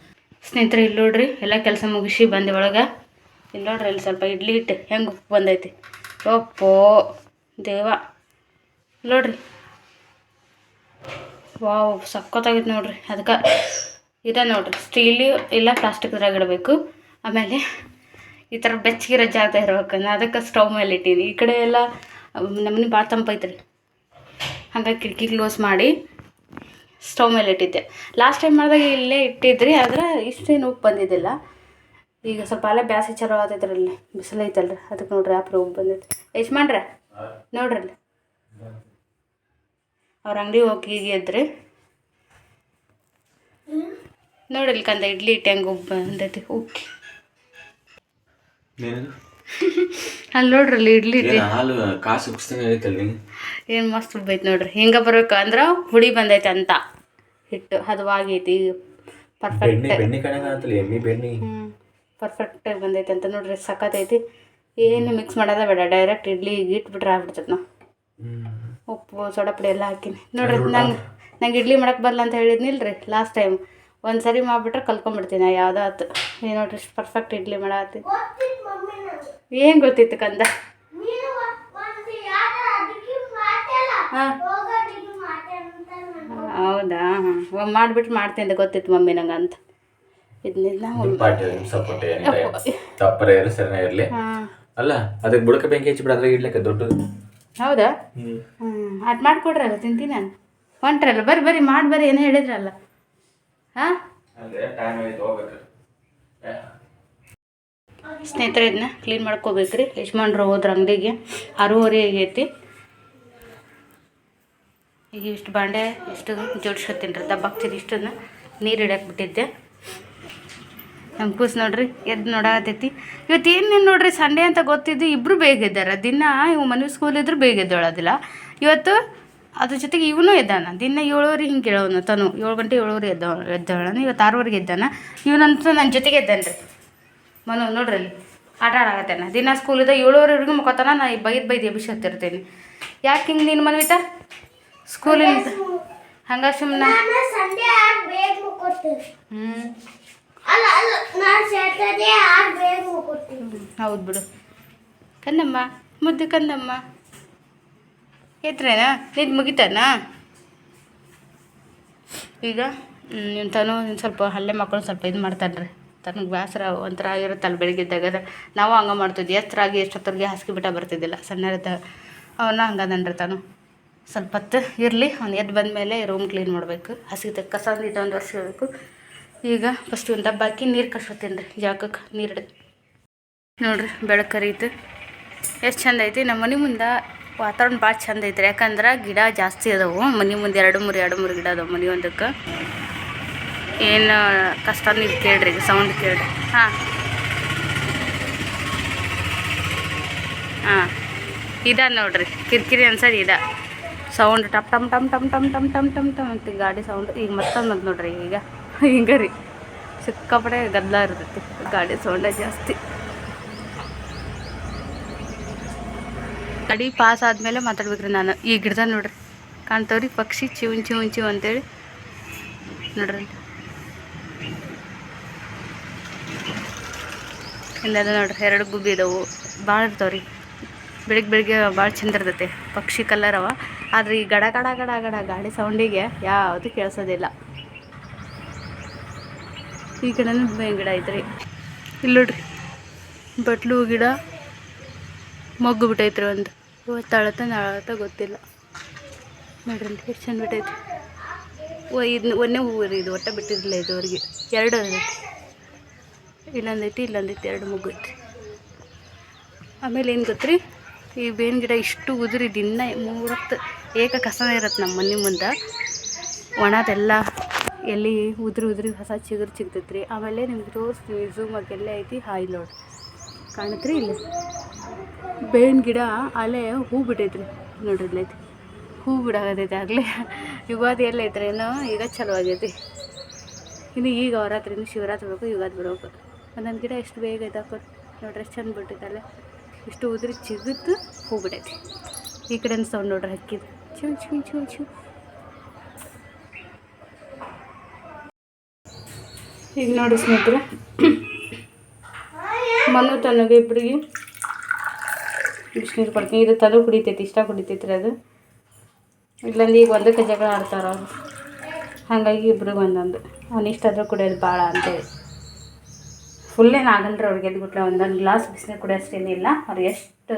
ಸ್ನೇಹಿತರೆ, ಇಲ್ಲಿ ನೋಡ್ರಿ, ಎಲ್ಲ ಕೆಲಸ ಮುಗಿಸಿ ಬಂದೆ ಒಳಗೆ ಇಲ್ಲಿ ನೋಡ್ರಿ, ಇಲ್ಲಿ ಸ್ವಲ್ಪ ಇಡ್ಲಿ ಇಟ್ಟು ಹೆಂಗೆ ಬಂದೈತಿ. ಒಪ್ಪೋ, ದೇವ. ನೋಡ್ರಿ. ವಾವ್ ಸಖತ್ತಾಗೈತೆ ನೋಡ್ರಿ. ಅದಕ್ಕೆ ಇದೆ ನೋಡ್ರಿ ಸ್ಟೀಲು ಇಲ್ಲ ಪ್ಲಾಸ್ಟಿಕ್ದ್ರಾಗ ಇಡಬೇಕು. ಆಮೇಲೆ ಈ ಥರ ಬೆಚ್ಚಗಿರೋ ಜಾಗ ಇರ್ಬೇಕು ನಾ ಅದಕ್ಕೆ ಸ್ಟವ್ ಮೇಲೆ ಇಟ್ಟೀನಿ ಈ ಕಡೆ ಎಲ್ಲ ನಮ್ಮನೆ ಭಾಳ ತಂಪೈತ್ರಿ ಹಾಗಾಗಿ ಕಿಟಕಿ ಕ್ಲೋಸ್ ಮಾಡಿ ಸ್ಟವ್ ಮೇಲೆ ಇಟ್ಟಿದ್ದೆ. ಲಾಸ್ಟ್ ಟೈಮ್ ಮಾಡಿದಾಗ ಇಲ್ಲೇ ಇಟ್ಟಿದ್ರಿ ಆದರೆ ಇಷ್ಟೇನು ಉಪ್ಪು ಬಂದಿದ್ದಿಲ್ಲ. ಈಗ ಸ್ವಲ್ಪ ಅಲ್ಲೇ ಬ್ಯಾಸಿ ಚಲೋ ಆತೈತ್ರಲ್ಲ ಬಿಸಿಲೈತಲ್ರಿ. ಅದಕ್ಕೆ ನೋಡ್ರಿ ಆ ಹೋಗಿ ಬಂದೈತೆ ಎಷ್ಟು ನೋಡ್ರಿ ಅವ್ರ ಅಂಗಡಿ ಹೋಗಿ ಹೀಗೆ ಎದ್ರಿ ನೋಡಲಿ ಕಂದ ಇಡ್ಲಿ ಇಟ್ಟು ಹೆಂಗೆ ಉಬ್ಬ ಬಂದೈತಿ. ಉಕ್ಕಿ ಅಲ್ಲಿ ನೋಡ್ರಲ್ಲಿ ಇಡ್ಲಿ ಹಾಲು ಕಾಸು ಏನು ಮಸ್ತ್ ಉಬ್ಬೈತಿ ನೋಡ್ರಿ. ಹಿಂಗೆ ಬರ್ಬೇಕು ಅಂದ್ರೆ ಹುಳಿ ಬಂದೈತೆ ಅಂತ. ಹಿಟ್ಟು ಹದವಾಗೈತಿ. ಪರ್ಫೆಕ್ಟ್ ಪರ್ಫೆಕ್ಟಾಗಿ ಬಂದೈತೆ ಅಂತ ನೋಡ್ರಿ. ಸಖತ್ತೈತಿ ಏನು ಮಿಕ್ಸ್ ಮಾಡೋದ ಬೇಡ. ಡೈರೆಕ್ಟ್ ಇಡ್ಲಿ ಇಟ್ಬಿಟ್ರೆ ಆಗ್ಬಿಡ್ತೈತೆ ನಾವು. ಉಪ್ಪು ಸೋಡಾ ಪುಡಿ ಎಲ್ಲ ಹಾಕಿನಿ. ನೋಡ್ರಿ ನಂಗೆ ನಂಗೆ ಇಡ್ಲಿ ಮಾಡಕ್ಕೆ ಬರಲ್ಲ ಅಂತ ಹೇಳಿದ್ನಿಲ್ರಿ ಲಾಸ್ಟ್ ಟೈಮ್ ಒಂದು ಸರಿ ಮಾಡಿಬಿಟ್ರೆ ಕಲ್ಕೊಂಡ್ಬಿಡ್ತೀನಿ ಯಾವುದೋ ಆತು ಏನು ನೋಡ್ರಿ ಇಷ್ಟು ಪರ್ಫೆಕ್ಟ್ ಇಡ್ಲಿ ಮಾಡತ್ತಿ ಏನು ಗೊತ್ತಿತ್ತು ಕಂದ? ಹಾಂ. ಹೌದಾ? ಹಾಂ ಮಾಡಿಬಿಟ್ಟು ಮಾಡ್ತೀನಿ ಗೊತ್ತಿತ್ತು ಮಮ್ಮಿ ನಂಗೆ ಅಂತ. ಇದನ್ನೆಲ್ಲ ತಪ್ಪರ ಇರಲಿ. ಅಲ್ಲ ಅದಕ್ಕೆ ಬುಡಕ ಬೆಂಕಿ ಹಚ್ಚಿಬಿಡ ಅದ್ರಾಗ ಇಡ್ಲಿಕ್ಕೆ ದೊಡ್ಡದು. ಹೌದಾ? ಅದು ಮಾಡಿಕೊಡ್ರಲ್ಲ ತಿಂತೀನಿ? ನಾನು ಹೊಂಟ್ರಲ್ಲ ಬರ್ರಿ ಬರ್ರಿ ಮಾಡಿ ಬರ್ರಿ ಏನೋ ಹೇಳಿದ್ರಲ್ಲ. ಹಾಂ? ಸ್ನೇಹಿತರೆ ಇದನ್ನ ಕ್ಲೀನ್ ಮಾಡ್ಕೋಬೇಕ್ರಿ. ಯಜಮಾನ್ರು ಹೋದ್ರ ಅಂಗಡಿಗೆ ಆರೂವರೆ ಆಗೈತಿ. ಈಗ ಇಷ್ಟು ಬಾಂಡೆ ಇಷ್ಟು ಜೋಡಿಸ್ಕೊತೀನಿ ರೀ ದಬ್ಬಾಕ್ತೀನಿ ಇಷ್ಟನ್ನ ನೀರು ಇಡಕ್ಕೆ ಬಿಟ್ಟಿದ್ದೆ. ನಮ್ಮ ಕೂಸು ನೋಡ್ರಿ ಎದ್ದು ನೋಡಾತೈತಿ. ಇವತ್ತು ಏನೇನು ನೋಡ್ರಿ ಸಂಡೇ ಅಂತ ಗೊತ್ತಿದ್ದು ಇಬ್ಬರು ಬೇಗ ಎದ್ದಾರ ದಿನ ಇವು ಮನೆ ಸ್ಕೂಲ್ ಇದ್ರು ಬೇಗ ಎದ್ದೊಳೋದಿಲ್ಲ. ಇವತ್ತು ಅದ್ರ ಜೊತೆಗೆ ಇವನು ಎದ್ದಾನ. ದಿನ ಏಳುವರೆ ಹಿಂಗೆ ಕೇಳೋನು ತನು. ಏಳು ಗಂಟೆ ಏಳುವರೆ ಎದ್ದ ಎದ್ದೋಳನು ಇವತ್ತು ಆರೂವರೆಗೆ ಎದ್ದಾನ. ಇವನಂತೂ ನನ್ನ ಜೊತೆಗೆ ಎದ್ದಾನ್ರಿ. ರೀ ಮನು ನೋಡ್ರಿ ಅಲ್ಲಿ. ಆಟ ಆಡಾಕತ್ತೇನ. ದಿನ ಸ್ಕೂಲಿದ ಏಳುವರೆವರೆಗೂ ಮುಖತನ ನಾ ಬೈದು ಬೈದು ಎಬ್ಬಿಸತ್ತಿರ್ತೀನಿ ಯಾಕೆ ಹಿಂಗೆ ನೀನು ಮನ್ವಿತ? ಸ್ಕೂಲಿಂದ ಹಂಗ ಸುಮ್ಮನೆ ಹ್ಞೂ ಹೌದು ಬಿಡು. ಕಂದಮ್ಮ ಮುದ್ದು ಕಂದಮ್ಮ ಎತ್ರೇನಾ? ನಿದ್ದು ಮುಗಿತಾನ? ಈಗ ತನು ಸ್ವಲ್ಪ ಹಲ್ಲೆ ಮಕ್ಕಳು ಸ್ವಲ್ಪ ಇದು ಮಾಡ್ತಾನ್ರಿ ತನಗೆ ಬೇಸರ ಒಂಥರ ಆಗಿರುತ್ತಲ್ಲ ಬೆಳಗ್ಗೆದ್ದಾಗ ನಾವು ಹಂಗೆ ಮಾಡ್ತಿದ್ವಿ. ಎಷ್ಟರಾಗಿ ಎಷ್ಟೊತ್ತರಿಗೆ ಹಾಸಿಗೆ ಬಿಟ್ಟ ಬರ್ತಿದ್ದಿಲ್ಲ. ಸಣ್ಣರಿದ್ದ ಅವನ್ನ ಹಂಗದನ್ರಿ ತಾನು. ಸ್ವಲ್ಪ ಹೊತ್ತು ಇರಲಿ. ಅವ್ನು ಎದ್ದು ಬಂದಮೇಲೆ ರೂಮ್ ಕ್ಲೀನ್ ಮಾಡಬೇಕು. ಹಾಸಿಗೆ ಕಸ ಒಂದು ವರ್ಷ ಇರಬೇಕು ಈಗ ಫಸ್ಟ್ ಒಂದು ಡಬ್ಬ ಹಾಕಿ ನೀರು ಕಳ್ಸೋತೀನಿ ರೀ, ಜಾಗಕ್ಕೆ ನೀರು ನೋಡ್ರಿ, ಬೆಳಕು ಕರೀತು ಎಷ್ಟು ಚಂದ ಐತಿ ನಮ್ಮ ಮನೆ ಮುಂದೆ ವಾತಾವರಣ ಭಾಳ ಚಂದ ಐತ್ರಿ. ಯಾಕಂದ್ರೆ ಗಿಡ ಜಾಸ್ತಿ ಅದಾವು. ಮನೆ ಮುಂದೆ ಎರಡು ಮೂರು ಎರಡು ಮೂರು ಗಿಡ ಅದಾವೆ ಮನೆ ಒಂದಕ್ಕೆ. ಏನು ಕಷ್ಟ ನೀವು ಕೇಳ್ರಿ, ಈಗ ಸೌಂಡ್ ಕೇಳ್ರಿ. ಹಾಂ. ಹಾಂ. ಇದ ನೋಡ್ರಿ, ಕಿರಿಕಿರಿ ಅನ್ಸೋದು ಇದ. ಸೌಂಡ್ ಟಮ್ ಟಮ್ ಟಮ್ ಟಮ್ ಟಮ್ ಟಮ್ ಟಮ್ ಟಮ್ ಟಮ್ ಅಂತ ಗಾಡಿ ಸೌಂಡ್ ಈಗ ಮತ್ತೊಂದು ನೋಡ್ರಿ ಈಗ. ಹಿಂಗೆ ರೀ. ಸಿಕ್ಕಾಪಡೆ ಗದ್ದಲ ಇರ್ತೈತಿ, ಗಾಡಿ ಸೌಂಡ ಜಾಸ್ತಿ. ಗಾಡಿ ಪಾಸ್ ಆದಮೇಲೆ ಮಾತಾಡ್ಬೇಕ್ರಿ ನಾನು. ಈ ಗಿಡದ ನೋಡ್ರಿ, ಕಾಣ್ತಾವ್ರಿ ಪಕ್ಷಿ ಚಿವನ್ ಚಿವನ್ ಚಿವ್ ಅಂತೇಳಿ. ನೋಡ್ರಿ. ಇಲ್ಲೆಲ್ಲ ನೋಡ್ರಿ, ಎರಡು ಗುಬ್ಬಿ ಇದಾವೆ. ಭಾಳ ಇರ್ತಾವ್ರಿ. ಬೆಳಿಗ್ಗೆ ಬೆಳಿಗ್ಗೆ ಭಾಳ ಚಂದ ಇರ್ತೈತೆ. ಪಕ್ಷಿ ಕಲರ್ ಅವ. ಆದ್ರೆ ಈ ಗಡ ಗಡ ಗಡ ಗಡ ಗಾಡಿ ಸೌಂಡಿಗೆ ಯಾವುದು ಕೇಳಿಸೋದಿಲ್ಲ. ಈ ಕಡೆನೂ ಬೇವಿನ ಗಿಡ ಐತ್ರಿ. ಇಲ್ಲಿ ನೋಡ್ರಿ, ಬಟ್ಲು ಗಿಡ ಮೊಗ್ಗು ಬಿಟ್ಟೈತ್ರಿ ಒಂದು. ಅಳತ ನಾಳತ ಗೊತ್ತಿಲ್ಲ. ನೋಡ್ರಿ ಎಷ್ಟು ಚೆಂದ ಬಿಟ್ಟೈತಿ ಓ ಇದನ್ನ ಒಂದೇ ಹೂವು ರೀ ಇದು, ಒಟ್ಟ ಬಿಟ್ಟಿರಲಿಲ್ಲ ಇದುವರೆಗೆ ಎರಡು ಐತಿ ಇಲ್ಲೊಂದೈತಿ ಇಲ್ಲೊಂದೈತಿ ಎರಡು ಮೊಗ್ಗು ಐತಿ ಆಮೇಲೆ ಏನು ಗೊತ್ತ್ರಿ, ಈ ಬೇವಿನ ಗಿಡ ಇಷ್ಟು ಉದುರಿ ದಿನ ಮೂರತ್ತು ಏಕ ಕಸ ಇರತ್ತೆ ನಮ್ಮ ಮನೆ ಮುಂದೆ. ಒಣದೆಲ್ಲ ಎಲ್ಲಿ ಉದುರಿ ಉದುರಿ ಹೊಸ ಚಿಗುರು ಸಿಗ್ತೈತೆ ರೀ ಆಮೇಲೆ ನಿಮ್ಗೆ ತೋರಿಸ್ತೀವಿ ಝೂಮ್ ಎಲ್ಲ ಐತಿ. ಹಾಯ್ ನೋಡಿ. ಕಾಣತ್ರಿ ಇಲ್ಲಿ? ಬೇವಿನ ಗಿಡ ಅಲ್ಲೇ ಹೂ ಬಿಟ್ಟೈತ್ರಿ. ನೋಡ್ರಿ ಹೂ ಬಿಡಾಗತೈತಿ ಆಗಲೇ. ಯುಗಾದಿ ಎಲ್ಲ ಐತ್ರಿ ಏನೋ ಈಗ ಚಲೋ ಆಗೈತಿ. ಇನ್ನು ಈಗ ಅವರಾತ್ರಿ, ಇನ್ನು ಶಿವರಾತ್ರಿ ಬೇಕು, ಯುಗಾದಿ ಬರಬೇಕು. ಒಂದೊಂದು ಗಿಡ ಎಷ್ಟು ಬೇಗ ಇದಾಕ ನೋಡ್ರಿ, ಎಷ್ಟು ಚಂದ ಬಿಟ್ಟೈತಲ್ಲ ಇಷ್ಟು ಉದ್ರಿ ಚಿಗುತ್ತು ಹೂ ಬಿಡೈತಿ. ಈ ಕಡೆ ಸೌಂಡ್ ನೋಡ್ರಿ ಹಕ್ಕಿದ್ದು ಚೂ ಚೂ ಚೂ ಚೂ ಈಗ ನೋಡಿ ಸ್ನೇಹಿತರೆ. ಮನು ತನಗೆ ಇಬ್ಬರಿಗೆ ಬಿಸಿನೀರು ಕೊಡ್ತೀನಿ. ಇದು ತನು ಕುಡಿತೈತಿ, ಇಷ್ಟ ಕುಡಿತೈತ್ರಿ ಅದು. ಇಲ್ಲಂದ್ರೆ ಈಗ ಒಂದಕ್ಕೆ ಜಗಳ ಆಡ್ತಾರ ಅವ್ರು. ಹಾಗಾಗಿ ಇಬ್ರಿಗೆ ಒಂದೊಂದು. ಅವನಿಷ್ಟ ಆದರೂ ಕುಡಿಯೋದು ಭಾಳ ಅಂತೇಳಿ ಫುಲ್ ಏನು ಆಗಲ್ರಿ ಅವ್ರಿಗೆ ಎದ್ಬಿಟ್ರೆ ಒಂದೊಂದು ಗ್ಲಾಸ್ ಬಿಸಿನೀರು ಕುಡಿಯೋಷ್ಟೇನಿಲ್ಲ ಅವ್ರು ಎಷ್ಟು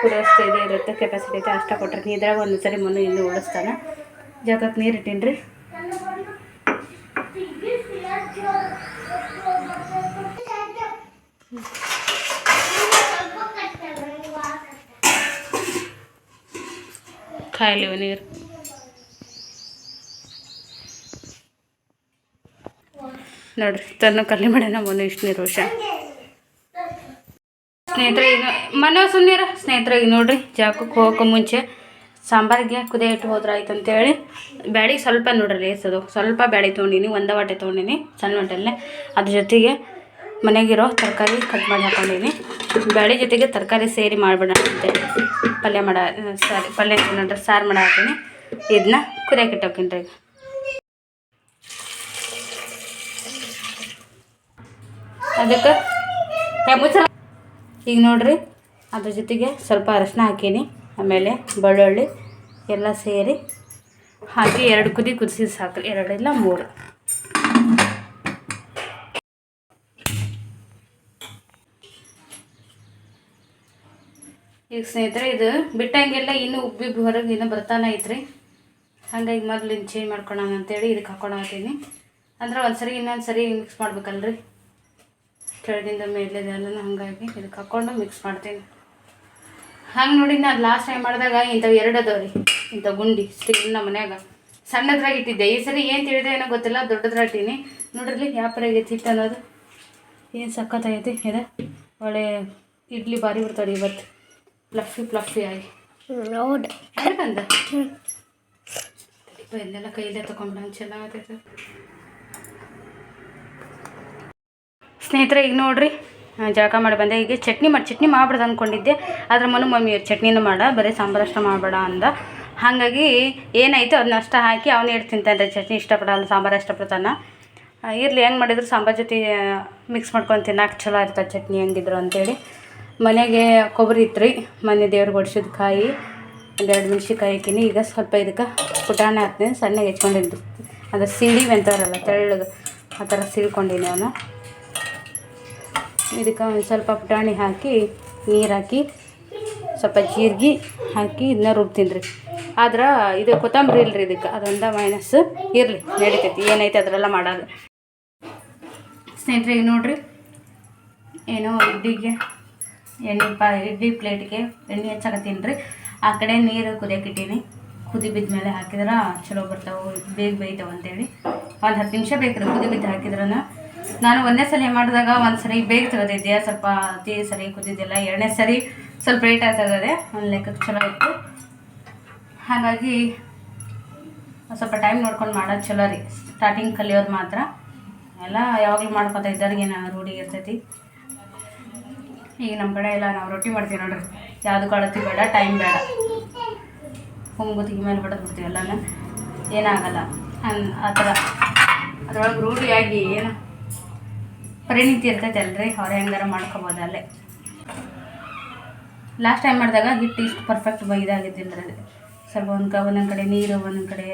ಕುಡಿಯೋಷ್ಟು ಇದೆ, ಇರುತ್ತೆ ಕೆಪಾಸಿಟಿ ಐತೆ ಅಷ್ಟ ಕೊಟ್ಟರೆ ಇದ್ರಾಗ ಒಂದು ಸರಿ ಮನು ಇಲ್ಲಿ ಓಡಿಸ್ತಾನೆ. ಜಾಗಕ್ಕೆ ನೀರು ಇಟ್ಟೀನಿ ರೀ ಕಾಯಲಿವ ನೀರು. ನೋಡ್ರಿ, ತನ್ನ ಕಲ್ಲಿ ಮಾಡ್ಯಾನ ಮೊನ್ನೆ ಇಷ್ಟು ನೀರು ವರ್ಷ ಸ್ನೇಹಿತರೆ, ಈಗ ಮನೆ ಸುಮ್ಮನಿರ ಸ್ನೇಹಿತರೆ, ಈಗ ನೋಡ್ರಿ ಜಾಕಕ್ಕೆ ಹೋಗೋಕೆ ಮುಂಚೆ ಸಾಂಬಾರಿಗೆ ಕುದೇ ಇಟ್ಟು ಹೋದ್ರೆ ಆಯ್ತು ಅಂತೇಳಿ ಬ್ಯಾಡಿಗೆ ಸ್ವಲ್ಪ ನೋಡ್ರಿ ಲೇಸದು ಸ್ವಲ್ಪ ಬ್ಯಾಡಿ ತೊಗೊಂಡಿನಿ, ಒಂದ ವಾಟೆ ತೊಗೊಂಡಿನಿ, ಸಣ್ಣ ವಾಟೆಲ್ಲೇ ಅದ್ರ ಜೊತೆಗೆ ಮನೆಗಿರೋ ತರಕಾರಿ ಕಟ್ ಮಾಡಿ ಹಾಕೊಂಡಿನಿ. ಬ್ಯಾಡಿ ಜೊತೆಗೆ ತರಕಾರಿ ಸೇರಿ ಮಾಡಿಬಿಡೋಣ ಅಂತೇಳಿ. ಪಲ್ಯ ಮಾಡ ಸಾರಿ, ಪಲ್ಯ ನೋಡ್ರಿ ಸಾರು ಮಾಡ ಇದನ್ನ ಕುದಿಯಕ್ಕೆ ಇಟ್ಟೋಕಿನಿ ರೀ ಅದಕ್ಕೆ ಮುಚ್ಚಲ ಈಗ ನೋಡ್ರಿ, ಅದ್ರ ಜೊತೆಗೆ ಸ್ವಲ್ಪ ಅರಶಿನ ಹಾಕೀನಿ, ಆಮೇಲೆ ಬೆಳ್ಳುಳ್ಳಿ ಎಲ್ಲ ಸೇರಿ ಹಾಕಿ ಎರಡು ಕುದಿ ಕುದಿಸಿ ಸಾಕು ಎರಡಿಲ್ಲ ಮೂರು. ಈಗ ಸ್ನೇಹಿತರೆ, ಇದು ಬಿಟ್ಟಂಗೆಲ್ಲ ಇನ್ನೂ ಉಬ್ಬಿ ಹೊರಗೆ ಇನ್ನೂ ಬರ್ತಾನೆ ಐತ್ರಿ. ಹಾಗಾಗಿ ಮೊದಲು ಇನ್ನು ಚೇಂಜ್ ಮಾಡ್ಕೊಳೋಣ ಅಂತೇಳಿ ಇದಕ್ಕೆ ಹಾಕೊಳತ್ತೀನಿ ಅಂದ್ರೆ ಒಂದ್ಸರಿ ಇನ್ನೊಂದು ಸರಿ ಮಿಕ್ಸ್ ಮಾಡ್ಬೇಕಲ್ರಿ? ಕೆಳಗಿಂದ ಮೇಲೆದೆಲ್ಲ ಹಾಗಾಗಿ ಇದಕ್ಕೆ ಹಾಕ್ಕೊಂಡು ಮಿಕ್ಸ್ ಮಾಡ್ತೀನಿ. ಹಂಗೆ ನೋಡಿ ನಾನು ಲಾಸ್ಟ್ ಟೈಮ್ ಮಾಡಿದಾಗ ಇಂಥವು ಎರಡು ರೀ. ಇಂಥ ಗುಂಡಿ ಸ್ಟೀಲ್ ನಮ್ಮ ಮನ್ಯಾಗ. ಸಣ್ಣದ್ರಾಗ ಇಟ್ಟಿದ್ದೆ. ಈ ಸರಿ ಏನು ತಿಳಿದ್ರೆ ಏನೋ ಗೊತ್ತಿಲ್ಲ, ದೊಡ್ಡದ್ರಾಗ ನೋಡಿರಲಿ ನೋಡ್ರಿ ಆಗೈತಿ ಹಿಟ್ಟು ಅನ್ನೋದು. ಏನು ಸಖತ್ತಾಗೈತಿ ಇದೆ. ಒಳ್ಳೆ ಇಡ್ಲಿ ಭಾರಿ ಬಿಡ್ತಾರೆ ಇವತ್ತು. ಪ್ಲಫಿ ಪ್ಲಫಿ ಆಗಿ. ಹೌದು. ಯಾಕಂದ ಇದನ್ನೆಲ್ಲ ಕೈಲೇ ತಗೊಂಡ್ಬಿಡ ಚಲೋ ಆಗತೈತೆ ಸ್ನೇಹಿತರೆ ಈಗ ನೋಡ್ರಿ ಜಳಕ ಮಾಡಿ ಬಂದೆ. ಈಗ ಚಟ್ನಿ ಮಾಡಿ ಚಟ್ನಿ ಮಾಡ್ಬಿಡ್ದು ಅಂದ್ಕೊಂಡಿದ್ದೆ ಆದ್ರೆ ಮನು ಮಮ್ಮಿ ಚಟ್ನಿನೂ ಮಾಡ ಬರೀ ಸಾಂಬಾರು ಅಷ್ಟ ಮಾಡಬೇಡ ಅಂದ. ಹಾಗಾಗಿ ಏನಾಯ್ತು ಅದನ್ನ ಅಷ್ಟ ಹಾಕಿ ಅವನೇ ಹೇಳಿ ತಿಂತಾನೆ ಚಟ್ನಿ ಇಷ್ಟಪಡಲ್ಲ ಸಾಂಬಾರು ಇಷ್ಟಪಡ್ತಾನೆ. ಇರಲಿ ಹೆಂಗೆ ಮಾಡಿದ್ರು ಸಾಂಬಾರು ಜೊತೆ ಮಿಕ್ಸ್ ಮಾಡ್ಕೊಂಡು ತಿನ್ನಕ್ಕೆ ಚಲೋ ಇರ್ತದೆ ಚಟ್ನಿ ಹೆಂಗಿದ್ರು ಅಂತೇಳಿ. ಮನೆಗೆ ಕೊಬ್ಬರಿ ಇತ್ತು ರೀ ಮನೆ ದೇವ್ರಿಗೆ ಒಡಿಸಿದ ಕಾಯಿ ಒಂದೆರಡು ಮೆಣ್ಸಿನ್ಕಾಯಿ ಹಾಕಿನಿ. ಈಗ ಸ್ವಲ್ಪ ಇದಕ್ಕೆ ಪುಟಾಣಿ ಹಾಕ್ತೀನಿ, ಸಣ್ಣಗೆ ಹೆಚ್ಕೊಂಡಿದ್ದು ಅದು ಸಿಡಿ ಅಂತಾರಲ್ಲ ತೆಳ್ಳಗೆ ಆ ಥರ ಸೀಳ್ಕೊಂಡಿನಿ ಅವನು ಇದಕ್ಕೆ ಒಂದು ಸ್ವಲ್ಪ ಪುಟಾಣಿ ಹಾಕಿ, ನೀರು ಹಾಕಿ, ಸ್ವಲ್ಪ ಜೀರಿಗೆ ಹಾಕಿ ಇದನ್ನ ರುಬ್ತೀನಿ ರೀ ಆದ್ರೆ ಇದು ಕೊತ್ತಂಬರಿ ಇಲ್ರಿ ಇದಕ್ಕೆ ಅದೊಂದ ಮೈನಸ್ ಇರಲಿ, ನಡೀತೈತಿ. ಏನೈತೆ ಅದರೆಲ್ಲ ಮಾಡೋದು. ಸ್ನೇಹಿತರೆ, ಈಗ ನೋಡ್ರಿ, ಏನೋ ಇಡ್ಲಿಗೆ ಎಣ್ಣೆ ಪಾ ಇಡ್ಲಿ ಪ್ಲೇಟ್ಗೆ ಎಣ್ಣೆ ಹಚ್ಚಾಕತ್ತೀನಿ ರೀ. ಆ ಕಡೆ ನೀರು ಕುದಿಯಕ್ಕೆ ಇಟ್ಟೀನಿ. ಕುದಿ ಬಿದ್ದ ಮೇಲೆ ಹಾಕಿದ್ರೆ ಚಲೋ ಬರ್ತಾವೆ, ಬೇಗ ಬೇಯ್ತಾವೆ ಅಂತೇಳಿ. ಒಂದು ಹತ್ತು ನಿಮಿಷ ಬೇಕು ಕುದಿ ಬಿದ್ದು ಹಾಕಿದ್ರನ. ನಾನು ಒಂದೇ ಸಲ ಮಾಡಿದಾಗ ಒಂದು ಸರಿ ಬೇಗ ತೆಗೆದಿದ್ದೆ. ಸ್ವಲ್ಪ ಅತಿ ಸರಿ ಕುದಿದ್ದಿಲ್ಲ ಎರಡನೇ ಸರಿ ಸ್ವಲ್ಪ ಲೇಟಾಗಿ ತೆಗೆದೆ ಒಂದು ಲೆಕ್ಕಕ್ಕೆ ಚಲೋ ಇತ್ತು. ಹಾಗಾಗಿ ಸ್ವಲ್ಪ ಟೈಮ್ ನೋಡ್ಕೊಂಡು ಮಾಡೋದು ಚಲೋ ರೀ. ಸ್ಟಾರ್ಟಿಂಗ್ ಕಲಿಯೋದು ಮಾತ್ರ. ಎಲ್ಲ ಯಾವಾಗಲೂ ಮಾಡ್ಕೊತಾ ಇದ್ದವ್ರಿಗೆ ನಾನು ರೂಢಿ ಇರ್ತೈತಿ. ಈಗ ನಮ್ಮ ಕಡೆ ಎಲ್ಲ ನಾವು ರೊಟ್ಟಿ ಮಾಡ್ತೀವಿ ನೋಡ್ರಿ. ಯಾವುದು ಕಳತಿ ಬೇಡ ಟೈಮ್ ಬೇಡ. ಹೊಂಗುತ್ತಿಗೆ ಮೇಲೆ ಬಡದು ಬಿಡ್ತೀವಿ ಎಲ್ಲ ಏನಾಗಲ್ಲ ಅನ್, ಆ ಥರ. ಅದ್ರೊಳಗೆ ರೂಢಿಯಾಗಿ ಏನು ಪರಿಣಿತಿ ಇರ್ತೈತೆ ಅಲ್ರಿ. ಅವ್ರು ಹೆಂಗಾರ ಮಾಡ್ಕೊಬೋದು ಅಲ್ಲೇ. ಲಾಸ್ಟ್ ಟೈಮ್ ಮಾಡಿದಾಗ ಹಿಟ್ಟು ಇಷ್ಟು ಪರ್ಫೆಕ್ಟ್ ಇದಾಗಿದ್ದಿಲ್ಲ ರೀ ಸ್ವಲ್ಪ ಒಂದು ಒಂದೊಂದು ಕಡೆ ನೀರು, ಒಂದೊಂದು ಕಡೆ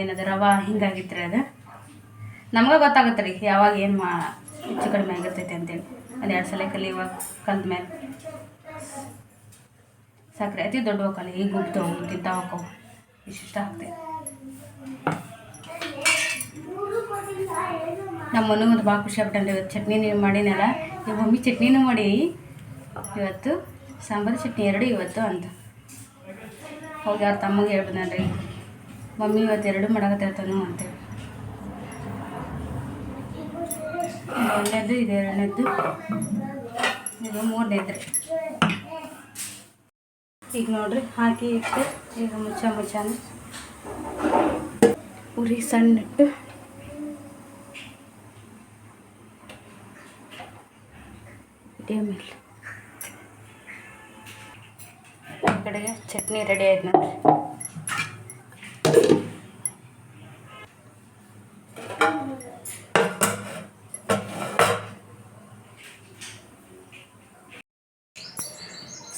ಏನದು, ರವೆ ಹಿಂಗಾಗಿತ್ತು ರೀ ಅದು. ನಮ್ಗೆ ಗೊತ್ತಾಗುತ್ತೆ ರೀ ಯಾವಾಗ ಏನು ಮಾ ಹೆಚ್ಚು ಕಡಿಮೆ ಆಗಿರ್ತೈತೆ ಅಂತೇಳಿ. ಒಂದು ಎರಡು ಸಲ ಇವಾಗ ಕಲ್ತ ಮೇಲೆ ಸಕ್ಕರೆ ಅತಿ ದೊಡ್ಡ ಕಲಿ ಈಗ ಉಬ್ತವು ತಿಂತ ಹೋಕ್ಕವು ಇಷ್ಟಿಷ್ಟ ಆಗ್ತೈತೆ ನಮ್ಮ ಮನೆಗೊಂದು ಭಾಳ ಖುಷಿ ಆಗ್ಬಿಟ್ಟಂದ್ರೆ ಇವತ್ತು ಚಟ್ನಿ ಮಾಡಿನಲ್ಲ. ನೀವು ಮಮ್ಮಿ ಚಟ್ನಿನೂ ಮಾಡಿ. ಇವತ್ತು ಸಾಂಬಾರು ಚಟ್ನಿ ಎರಡು ಇವತ್ತು ಅಂತ. ಹೋಗಿ ಅವ್ರ ತಮ್ಮಗೆ ರೀ ಮಮ್ಮಿ ಇವತ್ತು ಎರಡು ಮಾಡಕತ್ತಿರ್ತಾನು ಅಂತೇಳಿ ಇದು ಇದೆ ಎರಡನೇದ್ದು. ಇದು ಮೂರನೇದು ರೀ ಈಗ ನೋಡ್ರಿ, ಹಾಕಿ ಇಟ್ಟು ಈಗ ಮುಚ್ಚ ಮುಚ್ಚಾನ. ಉರಿ ಸಣ್ಣ ಇಟ್ಟು ಇದೇ ಕಡೆಗೆ ಚಟ್ನಿ ರೆಡಿ ಆಯ್ತು ನೋಡ್ರಿ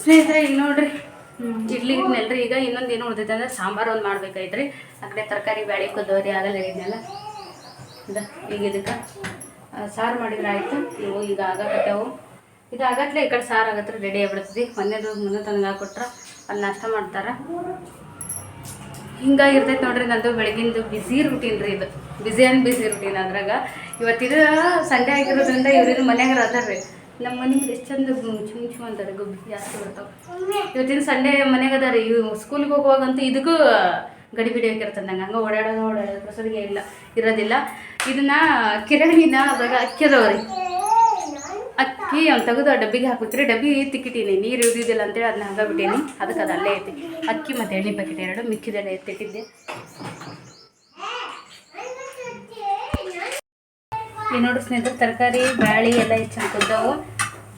ಸ್ನೇಹಿತರೆ ಈಗ ನೋಡ್ರಿ ಇದ್ನಲ್ರಿ ಈಗ ಇನ್ನೊಂದು ಏನು ಉಳ್ದೈತೆ ಅಂದ್ರೆ ಸಾಂಬಾರು ಒಂದು ಮಾಡ್ಬೇಕಾಯ್ತ್ರಿ. ಆ ಕಡೆ ತರಕಾರಿ, ಬ್ಯಾಳಿ ಕುದ್ದೋರಿ ಆಗಲ್ಲ ಹೇಳಿದ್ನಲ್ಲ ಈಗ ಇದಕ್ಕೆ ಸಾರು ಮಾಡಿದ್ರೆ ಆಯ್ತು. ಇವು ಈಗ ಆಗಕತ್ತವು. ಇದು ಆಗತ್ಲೆ ಈ ಕಡೆ ಸಾರು ಆಗತ್ತೆ ರೆಡಿ ಆಗ್ಬಿಡ್ತದೆ ಮೊನ್ನೆದು ಮುಂದೆ ತಂದು ಹಾಕೊಟ್ರೆ ಅಲ್ಲಿ ನಾಷ್ಟ ಮಾಡ್ತಾರೆ. ಹಿಂಗಾಗಿರ್ತೈತೆ ನೋಡ್ರಿ ನಂದು ಬೆಳಗಿಂದು ಬಿಸಿ ರೂಟೀನ್ ರೀ ಇದು. ಬಿಸಿ ಆ್ಯಂಡ್ ಬಿಸಿ ರೂಟೀನ್ ಅದ್ರಾಗ. ಇವತ್ತಿದ ಸಂಜೆ ಆಗಿರೋದ್ರಿಂದ ಇವ್ರಿದು ಮನ್ಯಾಗ ಅದಾರ ರೀ. ನಮ್ಮ ಮನೆಗೆ ಎಷ್ಟು ಚಂದ ಚುಮ್ ಚುಮ್ ಅಂತಾರೆ ಗುಬ್ಬಿ ಜಾಸ್ತಿ ಬರ್ತಾವೆ. ಇವತ್ತಿನ ಸಂಡೇ ಮನೆಗೆ ಅದಾರ ಇವು ಸ್ಕೂಲ್ಗೆ ಹೋಗುವಾಗಂತೂ ಇದಕ್ಕೂ ಗಡಿಬಿಡಿ ಹಾಕಿರ್ತದೆ ನಂಗೆ. ಹಂಗೆ ಓಡಾಡೋದು ಓಡಾಡೋದು ಪ್ರಸರಿಗೆ ಇಲ್ಲ ಇರೋದಿಲ್ಲ. ಇದನ್ನ ಕಿರಣಿನ ಅದಾಗ ಅಕ್ಕಿ ಅದಾವ್ರಿ ಅಕ್ಕಿ ಅವ್ನು ತೆಗೆದು ಆ ಡಬ್ಬಿಗೆ ಹಾಕ್ಬೇಕ್ರಿ ಡಬ್ಬಿ ತಿಕ್ಕಿಟ್ಟೀನಿ ನೀರು ಇಳಿದಿದ್ದಿಲ್ಲ ಅಂತೇಳಿ ಅದನ್ನ ಹಂಗೆ ಬಿಟ್ಟೀನಿ. ಅದಕ್ಕೆ ಅದು ಅಲ್ಲೇ ಐತಿ ಅಕ್ಕಿ ಮತ್ತು ಎಣ್ಣೆ ಪ್ಯಾಕೆಟ್ ಎರಡು ಮಿಕ್ಕಿದೆಲ್ಲ ಎತ್ತಿಟ್ಟಿದ್ದೆ. ಈ ನೋಡಿ ಸ್ನೇಹಿತರೆ, ತರಕಾರಿ, ಬ್ಯಾಳಿ ಎಲ್ಲ ಹೆಚ್ಚು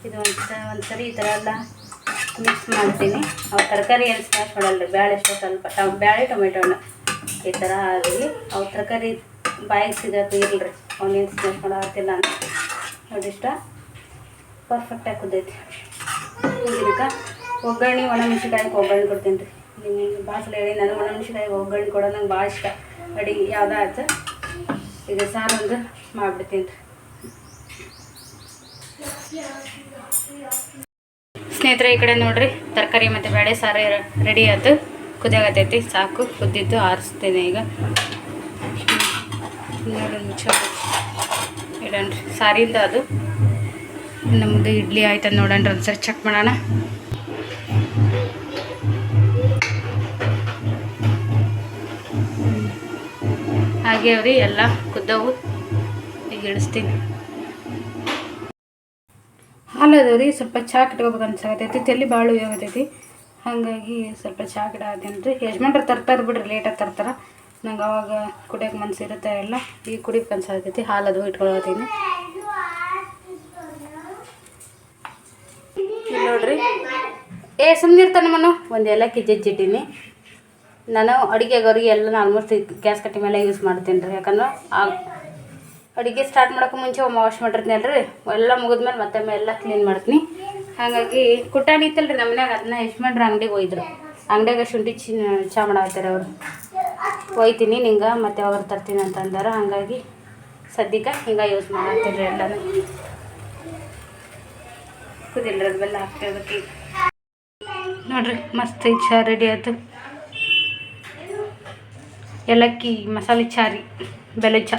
ಇದು ಒಂದು ಒಂದ್ಸರಿ ಈ ಥರ ಎಲ್ಲ ಮಿಕ್ಸ್ ಮಾಡ್ತೀನಿ. ಅವು ತರಕಾರಿ ಏನು ಸ್ಮ್ಯಾಶ್ ಮಾಡಲ್ಲ ರೀ ಬ್ಯಾಳೆ ಎಷ್ಟೋ ಸ್ವಲ್ಪ. ಟಮ್ ಬ್ಯಾಳೆ, ಟೊಮೆಟೊ ಹಣ್ಣು ಈ ಥರ ಆಗಲಿ. ಅವು ತರಕಾರಿ ಬಾಯಿಗೆ ಸಿಗತ್ತೆ ಇರಲ್ರಿ ಅವನೇನು ಸ್ಮ್ಯಾಶ್ ಮಾಡತ್ತಿಲ್ಲ ಅಂತ ನೋಡಿ ಇಷ್ಟ? ಪರ್ಫೆಕ್ಟಾಗಿ ಕುದ್ದೈತಿ ಇದಕ್ಕೆ ಒಗ್ಗರಣೆ ಒಣಮೆಣಸಿನ್ಕಾಯಿಗೆ ಒಗ್ಗರಣೆ ಕೊಡ್ತೀನಿ ರೀ. ನಿಮ್ಮ ಭಾಳ ಹೇಳಿ ನಾನು ಒಣಮೆಣಸಿನ್ಕಾಯಿಗೆ ಒಗ್ಗರಣೆ ಕೊಡೋದು ನಂಗೆ ಭಾಳ ಇಷ್ಟ. ಅಡಿಗೆ ಯಾವುದಾಯ್ತು ಈಗ ಸಾರು ಒಂದು ಮಾಡಿಬಿಡ್ತೀನಿ. ಸ್ನೇಹಿತರೆ, ಈ ಕಡೆ ನೋಡ್ರಿ, ತರಕಾರಿ ಮತ್ತು ಬೇಳೆ ಸಾರು ರೆಡಿ ಆಯ್ತು. ಕುದಿಯಾಗತ್ತೈತಿ ಸಾಕು, ಕುದ್ದಿದ್ದು ಆರಿಸ್ತೇನೆ ಈಗ. ನೋಡಿ ಇಡಣ್ರಿ, ಸಾರಿಂದ ಅದು. ನಮ್ಮದು ಇಡ್ಲಿ ಆಯ್ತು ನೋಡಣ್ರಿ, ಒಂದ್ಸರಿ ಚೆಕ್ ಮಾಡೋಣ. ಹಾಗೆ ಅವ್ರಿ, ಎಲ್ಲ ಕುದ್ದವು. ಈಗ ಇಳಿಸ್ತೀನಿ. ಹಾಲು ರೀ, ಸ್ವಲ್ಪ ಚಾ ಇಟ್ಕೋಬೇಕು ಅನ್ಸಾಕತೈತಿ ತಲೆ ಭಾಳ ಆಗತೈತಿ ಹಾಗಾಗಿ ಸ್ವಲ್ಪ ಚಹಾ ಗಿಡ ರೀ. ಯಜಮಾನ್ರು ತರ್ತಾರೆ ಬಿಡ್ರಿ ಲೇಟಾಗಿ ತರ್ತಾರೆ. ನಂಗೆ ಅವಾಗ ಕುಡಿಯೋಕೆ ಮನಸ್ಸು ಇರುತ್ತೆ ಎಲ್ಲ, ಈಗ ಕುಡಿಯೋಕೆ ಅನ್ಸಾಕತೈತಿ ಹಾಲು ಅದು ಇಟ್ಕೊಳತೀನಿ ನೋಡ್ರಿ. ಏ ಸುಮ್ಮನೆ ಇರ್ತಾನೆ ಮನು. ಒಂದು ಏಲಕ್ಕಿ ಜಜ್ಜಿಟ್ಟೀನಿ. ನಾನು ಅಡುಗೆಗೋರಿಗೆ ಎಲ್ಲ ಆಲ್ಮೋಸ್ಟ್ ಗ್ಯಾಸ್ ಕಟ್ಟಿ ಮೇಲೆ ಯೂಸ್ ಮಾಡ್ತೀನಿ ರೀ. ಯಾಕಂದ್ರೆ ಆ ಅಡುಗೆ ಸ್ಟಾರ್ಟ್ ಮಾಡೋಕೆ ಮುಂಚೆ ಒಮ್ಮೆ ವಾಶ್ ಮಾಡಿರ್ತೀನಿ ರೀ ಎಲ್ಲ ಮುಗಿದ್ಮೇಲೆ ಮತ್ತೊಮ್ಮೆ ಎಲ್ಲ ಕ್ಲೀನ್ ಮಾಡ್ತೀನಿ. ಹಾಗಾಗಿ ಕುಟಾಣಿ ಇತ್ತಲ್ರಿ ನಮ್ಮ ಮನ್ಯಾಗ, ಅದನ್ನ ಯಶ್ಮಂಡ್ರ ಅಂಗಡಿಗೆ ಒಯ್ದ್ರು. ಅಂಗಡಿಯಾಗ ಶುಂಠಿ ಚಿ, ಚಾ ಮಾಡಾಕತ್ತಾರೆ ಅವರು. ಒಯ್ತೀನಿ, ನಿಂಗೆ ಮತ್ತೆ ಅವ್ರು ತರ್ತೀನಿ ಅಂತ ಅಂದಾರ. ಹಾಗಾಗಿ ಸದ್ಯಕ್ಕೆ ಹಿಂಗೆ ಯೂಸ್ ಮಾಡತ್ತೀರಿ ಎಲ್ಲನೂ. ಕುದಿಲ್ರಿ ಅದು ಬೆಲ್ಲ ಹಾಕ್ತಿರ್ಬೇಕು ನೋಡಿರಿ, ಮಸ್ತ್ ಚಾ ರೆಡಿ ಆಯ್ತು. ಏಲಕ್ಕಿ, ಮಸಾಲೆ ಚಾರಿ, ಬೆಲೆ ಚಾ.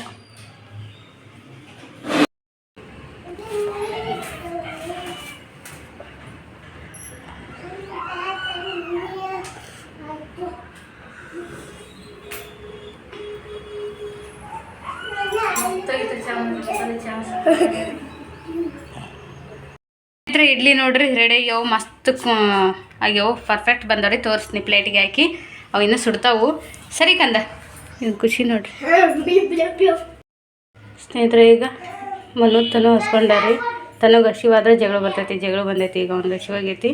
ಇಡ್ಲಿ ನೋಡ್ರಿ ರೆಡಿ ಆಗ್ಯಾವ ಮಸ್ತ್ ಆಗ್ಯಾವ ಪರ್ಫೆಕ್ಟ್ ಬಂದವ್ರಿ. ತೋರಿಸ್ತೀನಿ ಪ್ಲೇಟಿಗೆ ಹಾಕಿ. ಅವು ಇನ್ನೂ ಸುಡ್ತಾವು. ಸರಿ ಕಂದ. ಇದು ಖುಷಿ ನೋಡ್ರಿ. ಸ್ನೇಹಿತರೆ, ಈಗ ಮನು ತನು ಹಸ್ಕೊಂಡಾರಿ ತನಗೆ ಹಸಿವಾದ್ರೆ ಜಗಳ ಬರ್ತೈತಿ, ಜಗಳ ಬಂದೈತಿ, ಈಗ ಅವ್ನಿಗೆ ಹಸಿವಾಗೈತಿ.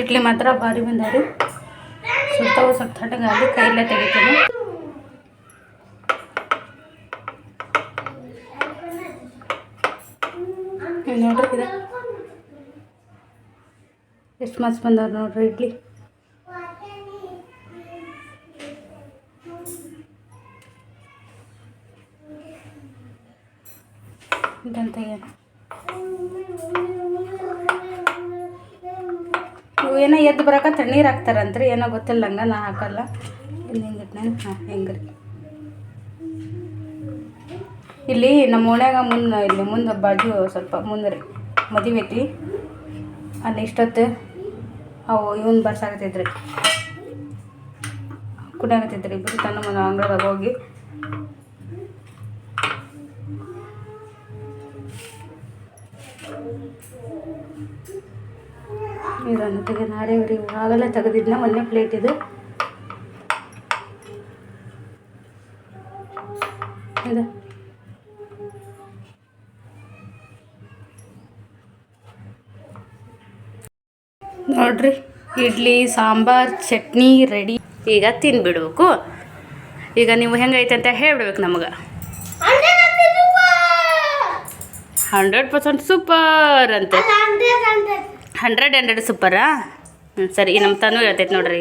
ಇಡ್ಲಿ ಮಾತ್ರ ಭಾರಿ ಬಂದಾರಿ ಸುತ್ತವು ಸ್ವಲ್ಪ ತಣ್ಣಗಾಗಿ ಕೈಯಲ್ಲೇ ತೆಗಿತೀನಿ. ನೋಡ್ರಿ, ಇದು. ಎಷ್ಟು ಮಸ್ತ್ ಬಂದವ್ರು ನೋಡ್ರಿ ಇಡ್ಲಿ. ಏನು ಇವು ಏನೋ ಎದ್ದು ಬರಕ ತಣ್ಣೀರು ಹಾಕ್ತಾರಂತ್ರಿ, ಏನೋ ಗೊತ್ತಿಲ್ಲ ಹಂಗ ನಾ ಹಾಕಲ್ಲ. ಇಲ್ಲಿ ಹಿಂಗಿಟ್ನ, ಹಾಂ ಹೆಂಗೆ ರೀ ಇಲ್ಲಿ ನಮ್ಮ ಓಣ್ಯಾಗ ಮುಂದೆ ಇಲ್ಲಿ ಮುಂದೆ ಬಾಜು ಸ್ವಲ್ಪ ಮುಂದೆ ರೀ ಮದುವೆ ಐತಿ ಅಲ್ಲಿ ಇಷ್ಟೊತ್ತು ಅವು ಇವನ್ ಬರ್ಸಾಕತ್ತಿದ್ರಿ. ಕುಡಿಯಾಕತ್ತೈತ್ರಿ ಇಬ್ಬರು ತನ್ನ ಮನೆ ಅಂಗಳದಾಗ ಹೋಗಿ. ಇದನ್ನು ತೆಗೆ ನಾರೇವ್ರಿ ಆಗಲ್ಲ ತೆಗೆದಿದ್ನ ಒಂದೇ ಪ್ಲೇಟ್ ಇದು. ಇದು. ನೋಡ್ರಿ ಇಡ್ಲಿ ಸಾಂಬಾರ್ ಚಟ್ನಿ ರೆಡಿ ಈಗ ತಿನ್ಬಿಡ್ಬೇಕು. ಈಗ ನೀವು ಹೆಂಗೈತೆ ಅಂತ ಹೇಳ್ಬಿಡ್ಬೇಕು ನಮಗೆ. Hundred percent super. ಅಂತ. ಹಂಡ್ರೆಡ್ ಹಂಡ್ರೆಡ್ ಸೂಪರಾ ಹ್ಞೂ ಸರಿ ನಮ್ಮ ತನು ಹೇಳ್ತೈತೆ ನೋಡ್ರಿ.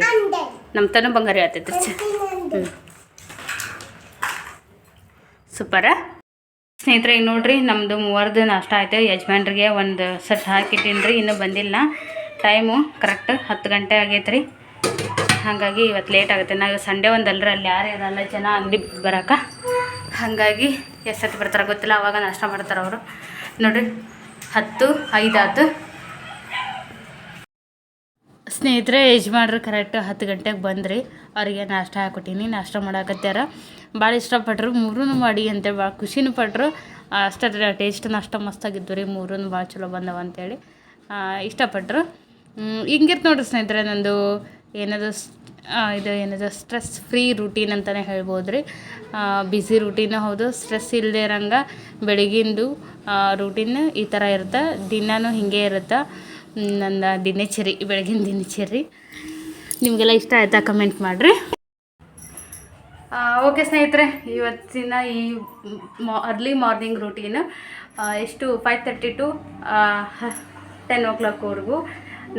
ನಮ್ಮ ತನು ಬಂಗಾರ ಹೇಳ್ತೈತೆ. ಹ್ಞೂ ಸೂಪರ ಸ್ನೇಹಿತರೆ, ಈಗ ನೋಡ್ರಿ ನಮ್ಮದು ಮೂವರ್ದು ನಾಷ್ಟ ಆಯಿತು. ಯಜಮಾನ್ರಿಗೆ ಒಂದು ಸೆಟ್ ಹಾಕಿಟ್ಟೀನಿ ರೀ, ಇನ್ನೂ ಬಂದಿಲ್ಲ. ಟೈಮು ಕರೆಕ್ಟ್ ಹತ್ತು ಗಂಟೆ ಆಗೈತೆ ರೀ ಹಾಗಾಗಿ ಇವತ್ತು ಲೇಟ್ ಆಗುತ್ತೆ. ನಾವು ಸಂಡೇ ಒಂದಲ್ರಿ, ಅಲ್ಲಿ ಯಾರು ಇರಲ್ಲ, ಜನ ಅಂಗಡಿ ಬರೋಕೆ. ಹಾಗಾಗಿ ಎಷ್ಟೊತ್ತು ಬರ್ತಾರೆ ಗೊತ್ತಿಲ್ಲ, ಅವಾಗ ನಾಷ್ಟ ಮಾಡ್ತಾರೆ ಅವರು. ನೋಡಿರಿ, ಹತ್ತು ಐದಾತು ಸ್ನೇಹಿತರೆ, ಯಜಮಾನ್ರು ಕರೆಕ್ಟ್ ಹತ್ತು ಗಂಟೆಗೆ ಬಂದ್ರಿ. ಅವರಿಗೆ ನಾಷ್ಟ ಹಾಕೊಟ್ಟೀನಿ, ನಾಷ್ಟ ಮಾಡಾಕತ್ಯಾರ. ಭಾಳ ಇಷ್ಟಪಟ್ಟರು ಮೂರೂ ಮಾಡಿ ಅಂತೇಳಿ, ಭಾಳ ಖುಷಿನೂ ಪಟ್ಟರು ಅಷ್ಟೇ ಟೇಸ್ಟ್ ನಾಷ್ಟ ಮಸ್ತಾಗಿದ್ದು ರೀ ಮೂರೂ ಭಾಳ ಚಲೋ ಬಂದವ ಅಂತೇಳಿ ಇಷ್ಟಪಟ್ಟರು ಹಿಂಗಿರ್ತ ನೋಡ್ರಿ ಸ್ನೇಹಿತರೆ, ನಂದು ಏನದು ಇದು ಏನದು ಸ್ಟ್ರೆಸ್ ಫ್ರೀ ರೂಟೀನ್ ಅಂತಲೇ ಹೇಳ್ಬೋದು ರೀ ಬ್ಯುಸಿ ರೂಟೀನು ಹೌದು ಸ್ಟ್ರೆಸ್ ಇಲ್ಲದೆ ಇರಂಗೆ ಬೆಳಗಿಂದು ರೂಟೀನ್ ಈ ಥರ ಇರುತ್ತೆ, ದಿನಾನೂ ಹಿಂಗೆ ಇರುತ್ತೆ. ನನ್ನ ದಿನಚರಿ, ಬೆಳಗಿನ ದಿನಚರಿ. ನಿಮಗೆಲ್ಲ ಇಷ್ಟ ಆಯಿತಾ ಕಮೆಂಟ್ ಮಾಡಿರಿ? ಓಕೆ ಸ್ನೇಹಿತರೆ, ಇವತ್ತಿನ ಈ ಅರ್ಲಿ ಮಾರ್ನಿಂಗ್ ರೂಟೀನ್ ಎಷ್ಟು ಫೈವ್ ತರ್ಟಿ ಟು ಟೆನ್ ಓ ಕ್ಲಾಕ್ವರೆಗೂ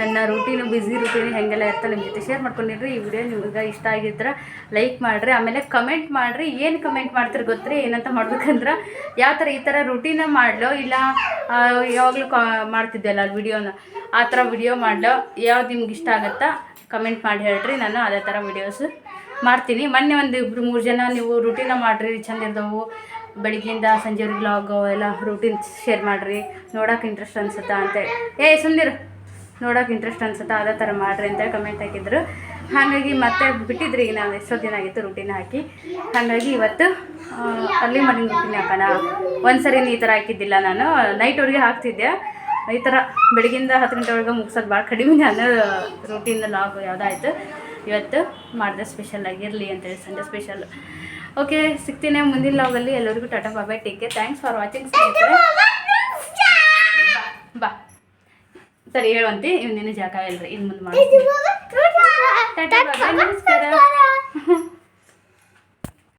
ನನ್ನ ರೂಟೀನು ಬ್ಯುಸಿ ರೂಟೀನು ಹೆಂಗೆಲ್ಲ ಇರ್ತದೆ ನಿಮ್ಮ ಜೊತೆ ಶೇರ್ ಮಾಡ್ಕೊಂಡಿರಿ ಈ ವಿಡಿಯೋ ನಿಮ್ಗೆ ಇಷ್ಟ ಆಗಿದ್ರೆ ಲೈಕ್ ಮಾಡಿರಿ. ಆಮೇಲೆ ಕಮೆಂಟ್ ಮಾಡಿರಿ. ಏನು ಕಮೆಂಟ್ ಮಾಡ್ತೀರಿ ಗೊತ್ತ್ರಿ? ಏನಂತ ಮಾಡ್ಬೇಕಂದ್ರೆ ಯಾವ ಥರ ಈ ಥರ ರೂಟೀನ ಮಾಡಲೋ ಇಲ್ಲ ಯಾವಾಗಲೂ ಕಾ, ಮಾಡ್ತಿದ್ದೆಲ್ಲ ವಿಡಿಯೋನ ಆ ಥರ ವಿಡಿಯೋ ಮಾಡಲೋ, ಯಾವ್ದು ನಿಮ್ಗೆ ಇಷ್ಟ ಆಗುತ್ತಾ ಕಮೆಂಟ್ ಮಾಡಿ ಹೇಳ್ರಿ. ನಾನು ಅದೇ ಥರ ವಿಡಿಯೋಸ್ ಮಾಡ್ತೀನಿ. ಮೊನ್ನೆ ಒಂದು ಇಬ್ಬರು ಮೂರು ಜನ ನೀವು ರೂಟೀನ ಮಾಡಿರಿ. ಚಂದ ಇರ್ದವು. ಬೆಳಿಗ್ಗೆಯಿಂದ ಸಂಜೆವರೆಗೆ ಲಾಗೋ ಎಲ್ಲ ರೂಟೀನ್ ಶೇರ್ ಮಾಡಿರಿ. ನೋಡೋಕೆ ಇಂಟ್ರೆಸ್ಟ್ ಅನ್ಸುತ್ತಾ ಅಂತೇಳಿ ಏ ಸುಂದಿರು ನೋಡೋಕೆ ಇಂಟ್ರೆಸ್ಟ್ ಅನ್ಸುತ್ತೆ ಅದೇ ಥರ ಮಾಡ್ರಿ ಅಂತೇಳಿ ಕಮೆಂಟ್ ಹಾಕಿದ್ರು. ಹಾಗಾಗಿ ಮತ್ತೆ ಬಿಟ್ಟಿದ್ರಿ ಈಗ ನಾವು ಎಷ್ಟೋ ದಿನ ಆಗಿತ್ತು ರೂಟೀನ್ ಹಾಕಿ. ಹಾಗಾಗಿ ಇವತ್ತು ಅರ್ಲಿ ಮಾರ್ನಿಂಗ್ ರೂಟೀನ್ ಹಾಕೋಣ. ಒಂದು ಸರಿ ಈ ಥರ ಹಾಕಿದ್ದಿಲ್ಲ ನಾನು. ನೈಟ್ವರೆಗೆ ಹಾಕ್ತಿದ್ದೆ ಈ ಥರ ಬೆಳಗಿಂದ ಹತ್ತು ಗಂಟೆವರೆಗೆ ಮುಗಿಸೋದು ಭಾಳ ಕಡಿಮೆ ನಾನು ರೂಟೀನ್ ಲಾಗ್ ಯಾವುದಾಯ್ತು. ಇವತ್ತು ಮಾಡಿದೆ ಸ್ಪೆಷಲ್ ಆಗಿರಲಿ ಅಂತೇಳಿ ಸಂಜೆ ಸ್ಪೆಷಲ್ ಓಕೆ ಸಿಗ್ತೀನಿ ಮುಂದಿನ ಲಾಗಲ್ಲಿ ಎಲ್ಲರಿಗೂ ಟಾಟಾ ಬಾಬಾ take care thanks for watching ಸ್ನೇಹಿತರೆ. ಬಾ. ಸರಿ ಹೇಳುವಂತೆ ಇವ್ನೇನು ಜಾಕ ಇಲ್ರಿ ಇನ್ನು ಮುಂದೆ ಮಾಡಿ